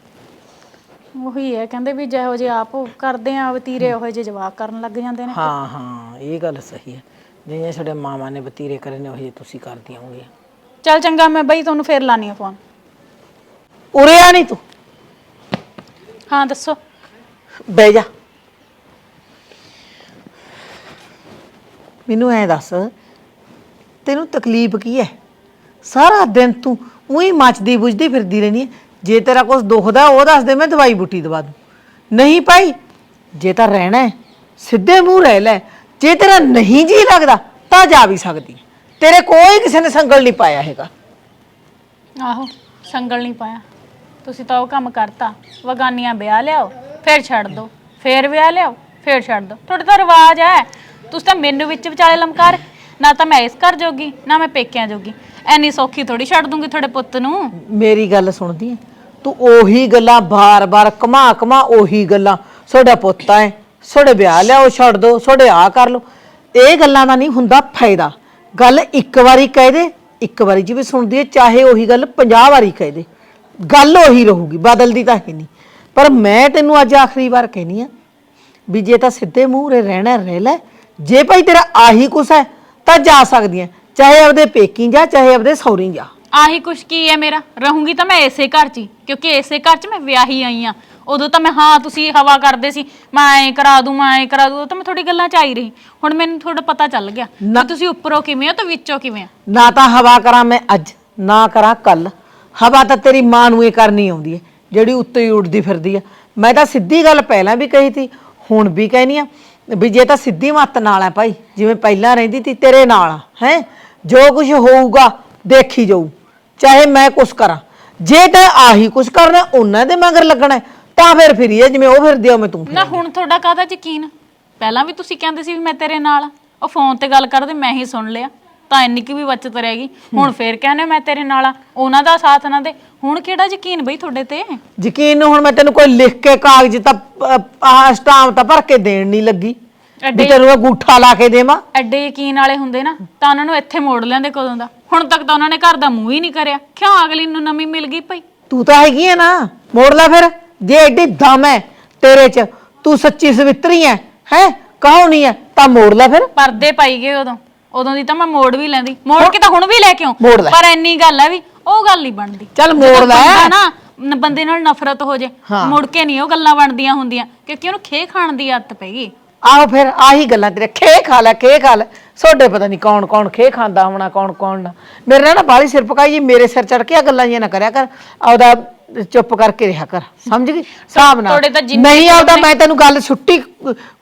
ਉਹੀ ਹੈ ਕਹਿੰਦੇ ਵੀ ਜਿਹੋ ਜਿਹੇ ਆਪ ਕਰਦੇ ਆ ਵਤੀਰੇ ਉਹੋ ਜਿਹੇ ਜਵਾਕ ਕਰਨ ਲੱਗ ਜਾਂਦੇ ਨੇ। ਹਾਂ ਹਾਂ ਇਹ ਗੱਲ ਸਹੀ ਹੈ। ਜਿਵੇਂ ਸਾਡੇ ਮਾਮਾ ਨੇ ਬਤੀਰੇ ਕਰੇ ਨੇ ਉਹ ਜਿਹੇ ਤੁਸੀਂ ਕਰਦੀਆਂ ਹੋਗੇ ਚੱਲ ਚੰਗਾ ਮੈਂ ਬਈ ਤੁਹਾਨੂੰ ਫੇਰ ਲਾਨੀ ਆ ਫੋਨ। ਉਰੇ ਆ ਨਹੀਂ ਤੂੰ। ਹਾਂ ਦੱਸੋ। ਬਹਿ ਜਾ। ਮੈਨੂੰ ਐ ਦੱਸ, ਤੈਨੂੰ ਤਕਲੀਫ ਕੀ ਹੈ ਸਾਰਾ ਦਿਨ ਤੂੰ ਉਹੀ ਮੱਚਦੀ ਬੁਝਦੀ ਫਿਰਦੀ ਰਹਿੰਦੀ ਹੈ ਜੇ ਤੇਰਾ ਕੁਝ ਦੁਖਦਾ, ਉਹ ਦੱਸ ਦੇ, ਮੈਂ ਦਵਾਈ ਬੂਟੀ ਦਵਾ ਦੂੰ। ਨਹੀਂ ਭਾਈ, ਜੇ ਤਾਂ ਰਹਿਣਾ ਹੈ ਸਿੱਧੇ ਮੂੰਹ ਰਹਿ ਲੈ। ਜੇ ਤੇਰਾ ਨਹੀਂ ਜੀ ਲੱਗਦਾ, ਤਾਂ ਜਾ ਵੀ ਸਕਦੀ ਹੈ। ਤੇਰੇ ਕੋਈ ਕਿਸੇ ਨੇ ਸੰਗਲ ਨਹੀਂ ਪਾਇਆ ਹੈਗਾ। ਆਹੋ, ਸੰਗਲ ਨਹੀਂ ਪਾਇਆ। ਤੁਸੀਂ ਤਾਂ ਉਹ ਕੰਮ ਕਰਤਾ। ਵਗਾਨੀਆਂ ਵਿਆਹ ਲਿਆਓ, ਫਿਰ ਛੱਡ ਦੋ। ਫਿਰ ਵਿਆਹ ਲਿਆਓ, ਫਿਰ ਛੱਡ ਦੋ। ਤੁਹਾਡੇ ਤਾਂ ਰਿਵਾਜ ਹੈ ਤੁਸੀਂ ਤਾਂ ਮੈਨੂੰ ਵਿੱਚ ਵਿਚਾਲੇ ਲਮਕਾਰ, ਨਾ ਤਾਂ ਮੈਂ ਇਸ ਘਰ ਜੋਗੀ, ਨਾ ਮੈਂ ਪੇਕਿਆਂ ਜੋਗੀ। ਐਨੀ ਸੌਖੀ ਥੋੜੀ ਛੱਡ ਦੂੰਗੀ ਤੁਹਾਡੇ ਪੁੱਤ ਨੂੰ। ਮੇਰੀ ਗੱਲ ਸੁਣਦੀ ਹੈ ਤੂੰ ਉਹੀ ਗੱਲਾਂ ਬਾਰ-ਬਾਰ ਕਮਾ ਕਮਾ ਉਹੀ ਗੱਲਾਂ। ਤੁਹਾਡਾ ਪੁੱਤ ਹੈ ਤੁਹਾਡੇ ਵਿਆਹ ਲਿਆਓ, ਛੱਡ ਦੋ ਤੁਹਾਡੇ ਆ ਕਰ ਲੋ ਇਹ ਗੱਲਾਂ ਦਾ ਨਹੀਂ ਹੁੰਦਾ ਫਾਇਦਾ। ਗੱਲ ਇੱਕ ਵਾਰੀ ਕਹਿ ਦੇ, ਇੱਕ ਵਾਰੀ ਜਿਵੇਂ ਸੁਣਦੀ ਹੈ ਚਾਹੇ ਉਹੀ ਗੱਲ 50 ਵਾਰੀ ਕਹਿ ਦੇ। ਗੱਲ ਉਹੀ ਰਹੂਗੀ, ਬਦਲਦੀ ਤਾਂ ਹੈ ਨਹੀਂ। ਪਰ ਮੈਂ ਤੈਨੂੰ ਅੱਜ ਆਖਰੀ ਵਾਰ ਕਹਿਨੀ ਆ ਵੀ ਜੇ ਤਾਂ ਸਿੱਧੇ ਮੂੰਹ ਰੇ ਰਹਿਣਾ, ਰਹਿ ਲੈ ਜੇ ਭਾਈ ਤੇਰਾ ਆਹੀ ਕੁਛ ਹੈ ਤਾਂ ਜਾ ਸਕਦੀ ਹੈ ਚਾਹੇ ਆਪਦੇ ਪੇਕੀ ਜਾ ਚਾਹੇ ਆਪਦੇ ਸਹੁਰੀ ਜਾ। ਆਹੀ ਕੁਛ ਕੀ ਹੈ ਮੇਰਾ? ਰਹੂੰਗੀ ਤਾਂ ਮੈਂ ਇਸੇ ਘਰ 'ਚ ਹੀ ਕਿਉਂਕਿ ਇਸੇ ਘਰ 'ਚ ਮੈਂ ਵਿਆਹੀ ਆਈ ਆ ਉਦੋਂ ਤਾਂ ਮੈਂ ਹਾਂ ਤੁਸੀਂ ਹਵਾ ਕਰਦੇ ਸੀ ਮੈਂ ਐਂ ਕਰਾ ਦੂੰ ਮੈਂ ਐਂ ਕਰਾ ਦੂੰ ਉਦੋਂ ਤਾਂ ਮੈਂ ਤੁਹਾਡੀ ਗੱਲਾਂ 'ਚ ਆਈ ਰਹੀ। ਹੁਣ ਮੈਨੂੰ ਥੋੜਾ ਪਤਾ ਚੱਲ ਗਿਆ ਨਾ- ਕਿ ਤੁਸੀਂ ਉੱਪਰੋਂ ਕਿਵੇਂ ਹੋ ਤੇ ਵਿੱਚੋਂ ਕਿਵੇਂ ਹੋ? ਨਾ ਤਾਂ ਹਵਾ ਕਰਾਂ ਮੈਂ ਅੱਜ ਨਾ ਕਰਾਂ ਕੱਲ। ਹਵਾ ਤਾਂ ਤੇਰੀ ਮਾਂ ਨੂੰ ਹੀ ਕਰਨੀ ਆਉਂਦੀ ਹੈ ਜਿਹੜੀ ਉੱਤੇ ਹੀ ਉੱਡਦੀ ਫਿਰਦੀ ਆ ਮੈਂ ਤਾਂ ਸਿੱਧੀ ਗੱਲ ਪਹਿਲਾਂ ਵੀ ਕਹੀ ਸੀ ਹੁਣ ਵੀ ਕਹਿਨੀ ਆ ਵੀ ਜੇ ਤਾਂ ਸਿੱਧੀ ਮੱਤ ਨਾਲ ਹੈ ਭਾਈ ਜਿਵੇਂ ਪਹਿਲਾਂ ਰਹਿੰਦੀ ਸੀ ਤੇਰੇ ਨਾਲ ਹੈ? ਜੋ ਕੁਝ ਹੋਊਗਾ ਦੇਖੀ ਜਾਊ ਚਾਹੇ ਮੈਂ ਕੁਛ ਕਰਾਂ। ਜੇ ਤਾਂ ਆਹੀ ਕੁਛ ਕਰਨਾ ਉਹਨਾਂ ਦੇ ਮਗਰ ਲੱਗਣਾ ਹੈ, ਤਾਂ ਫਿਰ ਫਿਰੀਏ ਜਿਵੇਂ ਉਹ ਫਿਰਦੀ ਆ ਮੈਂ ਤੂੰ ਨਾ ਹੁਣ ਤੁਹਾਡਾ ਕਾਹਦਾ ਯਕੀਨ? ਪਹਿਲਾਂ ਵੀ ਤੁਸੀਂ ਕਹਿੰਦੇ ਸੀ ਵੀ ਮੈਂ ਤੇਰੇ ਨਾਲ ਆ। ਉਹ ਫੋਨ ਤੇ ਗੱਲ ਕਰਦੇ ਮੈਂ ਹੀ ਸੁਣ ਲਿਆ। ਤਾਂ ਇੰਨੀ ਕੀ ਵੀ ਬਚਤ ਰਹਿ ਗਈ ਹੁਣ ਫੇਰ ਕਹਿੰਦੇ ਮੈਂ ਤੇਰੇ ਨਾਲ ਆ। ਉਹਨਾਂ ਦਾ ਸਾਥ ਨਾ ਦੇ। ਹੁਣ ਕਿਹੜਾ ਯਕੀਨ ਬਈ ਤੁਹਾਡੇ ਤੇ? ਯਕੀਨ ਨੂੰ ਹੁਣ ਮੈਂ ਤੈਨੂੰ ਕੋਈ ਲਿਖ ਕੇ ਕਾਗਜ਼ ਤਾਂ ਆਹ ਸਟਾਂਪ ਤਾਂ ਭਰ ਕੇ ਦੇਣ ਨਹੀਂ ਲੱਗੀ। ਵੀ ਤੈਨੂੰ ਇਹ ਗੂਠਾ ਲਾ ਕੇ ਦੇਵਾਂ। ਐਡੇ ਯਕੀਨ ਵਾਲੇ ਹੁੰਦੇ ਨਾ ਤਾਂ ਉਹਨਾਂ ਨੂੰ ਇੱਥੇ ਮੋੜ ਲੈਂਦੇ ਕਦੋਂ ਦਾ। ਹੁਣ ਤੱਕ ਤਾਂ ਉਹਨਾਂ ਨੇ ਘਰ ਦਾ ਮੂੰਹ ਹੀ ਨਹੀਂ ਕਰਿਆ। ਕਿਉਂ ਅਗਲੀ ਨੂੰ ਨਵੀਂ ਮਿਲ ਗਈ ਭਈ? ਤੂੰ ਤਾਂ ਹੈਗੀ ਹੈ ਨਾ। ਮੋੜ ਲੈ ਫਿਰ। ਜੇ ਐਡੀ ਦਮ ਹੈ ਤੇਰੇ 'ਚ ਤੂੰ ਸੱਚੀ ਸਵਿੱਤਰੀ ਹੈ ਹੈ? ਕਹੋ ਨਹੀਂ ਹੈ ਤਾਂ ਮੋੜ ਲੈ ਫਿਰ। ਪਰਦੇ ਪਾਈ ਗਏ ਉਦੋਂ। ਉਦੋਂ ਦੀ ਤਾਂ ਮੈਂ ਮੋੜ ਵੀ ਲੈਂਦੀ। ਮੋੜ ਕੇ ਤਾਂ ਹੁਣ ਵੀ ਲੈ ਕੇ ਆਉਂ। ਮੋੜ ਲੈ। ਪਰ ਇੰਨੀ ਗੱਲ ਹੈ ਵੀ ਉਹ ਗੱਲ ਨਹੀਂ ਬਣਦੀ। ਚੱਲ ਮੋੜ ਲੈ। ਬੰਦਾ ਨਾ ਨ- ਬੰਦੇ ਨਾਲ ਨਫ਼ਰਤ ਹੋ ਜੇ ਮੁੜ ਕੇ ਨਹੀਂ ਉਹ ਗੱਲਾਂ ਬਣਦੀਆਂ ਹੁੰਦੀਆਂ ਕਿਉਂਕਿ ਉਹਨੂੰ ਖੇ ਖਾਣ ਦੀ ਆਦਤ ਪੈ ਗਈ। ਆਹੋ ਫਿਰ ਆਹੀ ਗੱਲਾਂ ਤੇਰੇ ਖੇ ਖਾ ਲੈ ਖੇ ਖਾ ਲੈ। ਸੋਡੇ ਪਤਾ ਨਹੀਂ ਕੌਣ ਕੌਣ ਖੇ ਖਾਂਦਾ ਹੋਣਾ ਕੌਣ ਕੌਣ ਨਾ। ਮੇਰੇ ਨਾਲ ਨਾ ਬਾਲੀ ਸਿਰ ਪਕਾਈ ਜੀ ਮੇਰੇ ਸਿਰ ਚੜ ਕੇ ਆ ਗੱਲਾਂ ਜੀਆਂ ਨਾ ਕਰਿਆ ਕਰ। ਆਪਦਾ ਚੁੱਪ ਕਰਕੇ ਰਿਹਾ ਕਰ। ਸਮਝ ਗਈ? ਹਿਸਾਬ ਨਾਲ। ਤੁਹਾਡੇ ਤਾਂ ਜਿੰਨੇ ਨਹੀਂ ਆਉਂਦਾ ਮੈਂ ਤੈਨੂੰ ਗੱਲ ਛੁੱਟੀ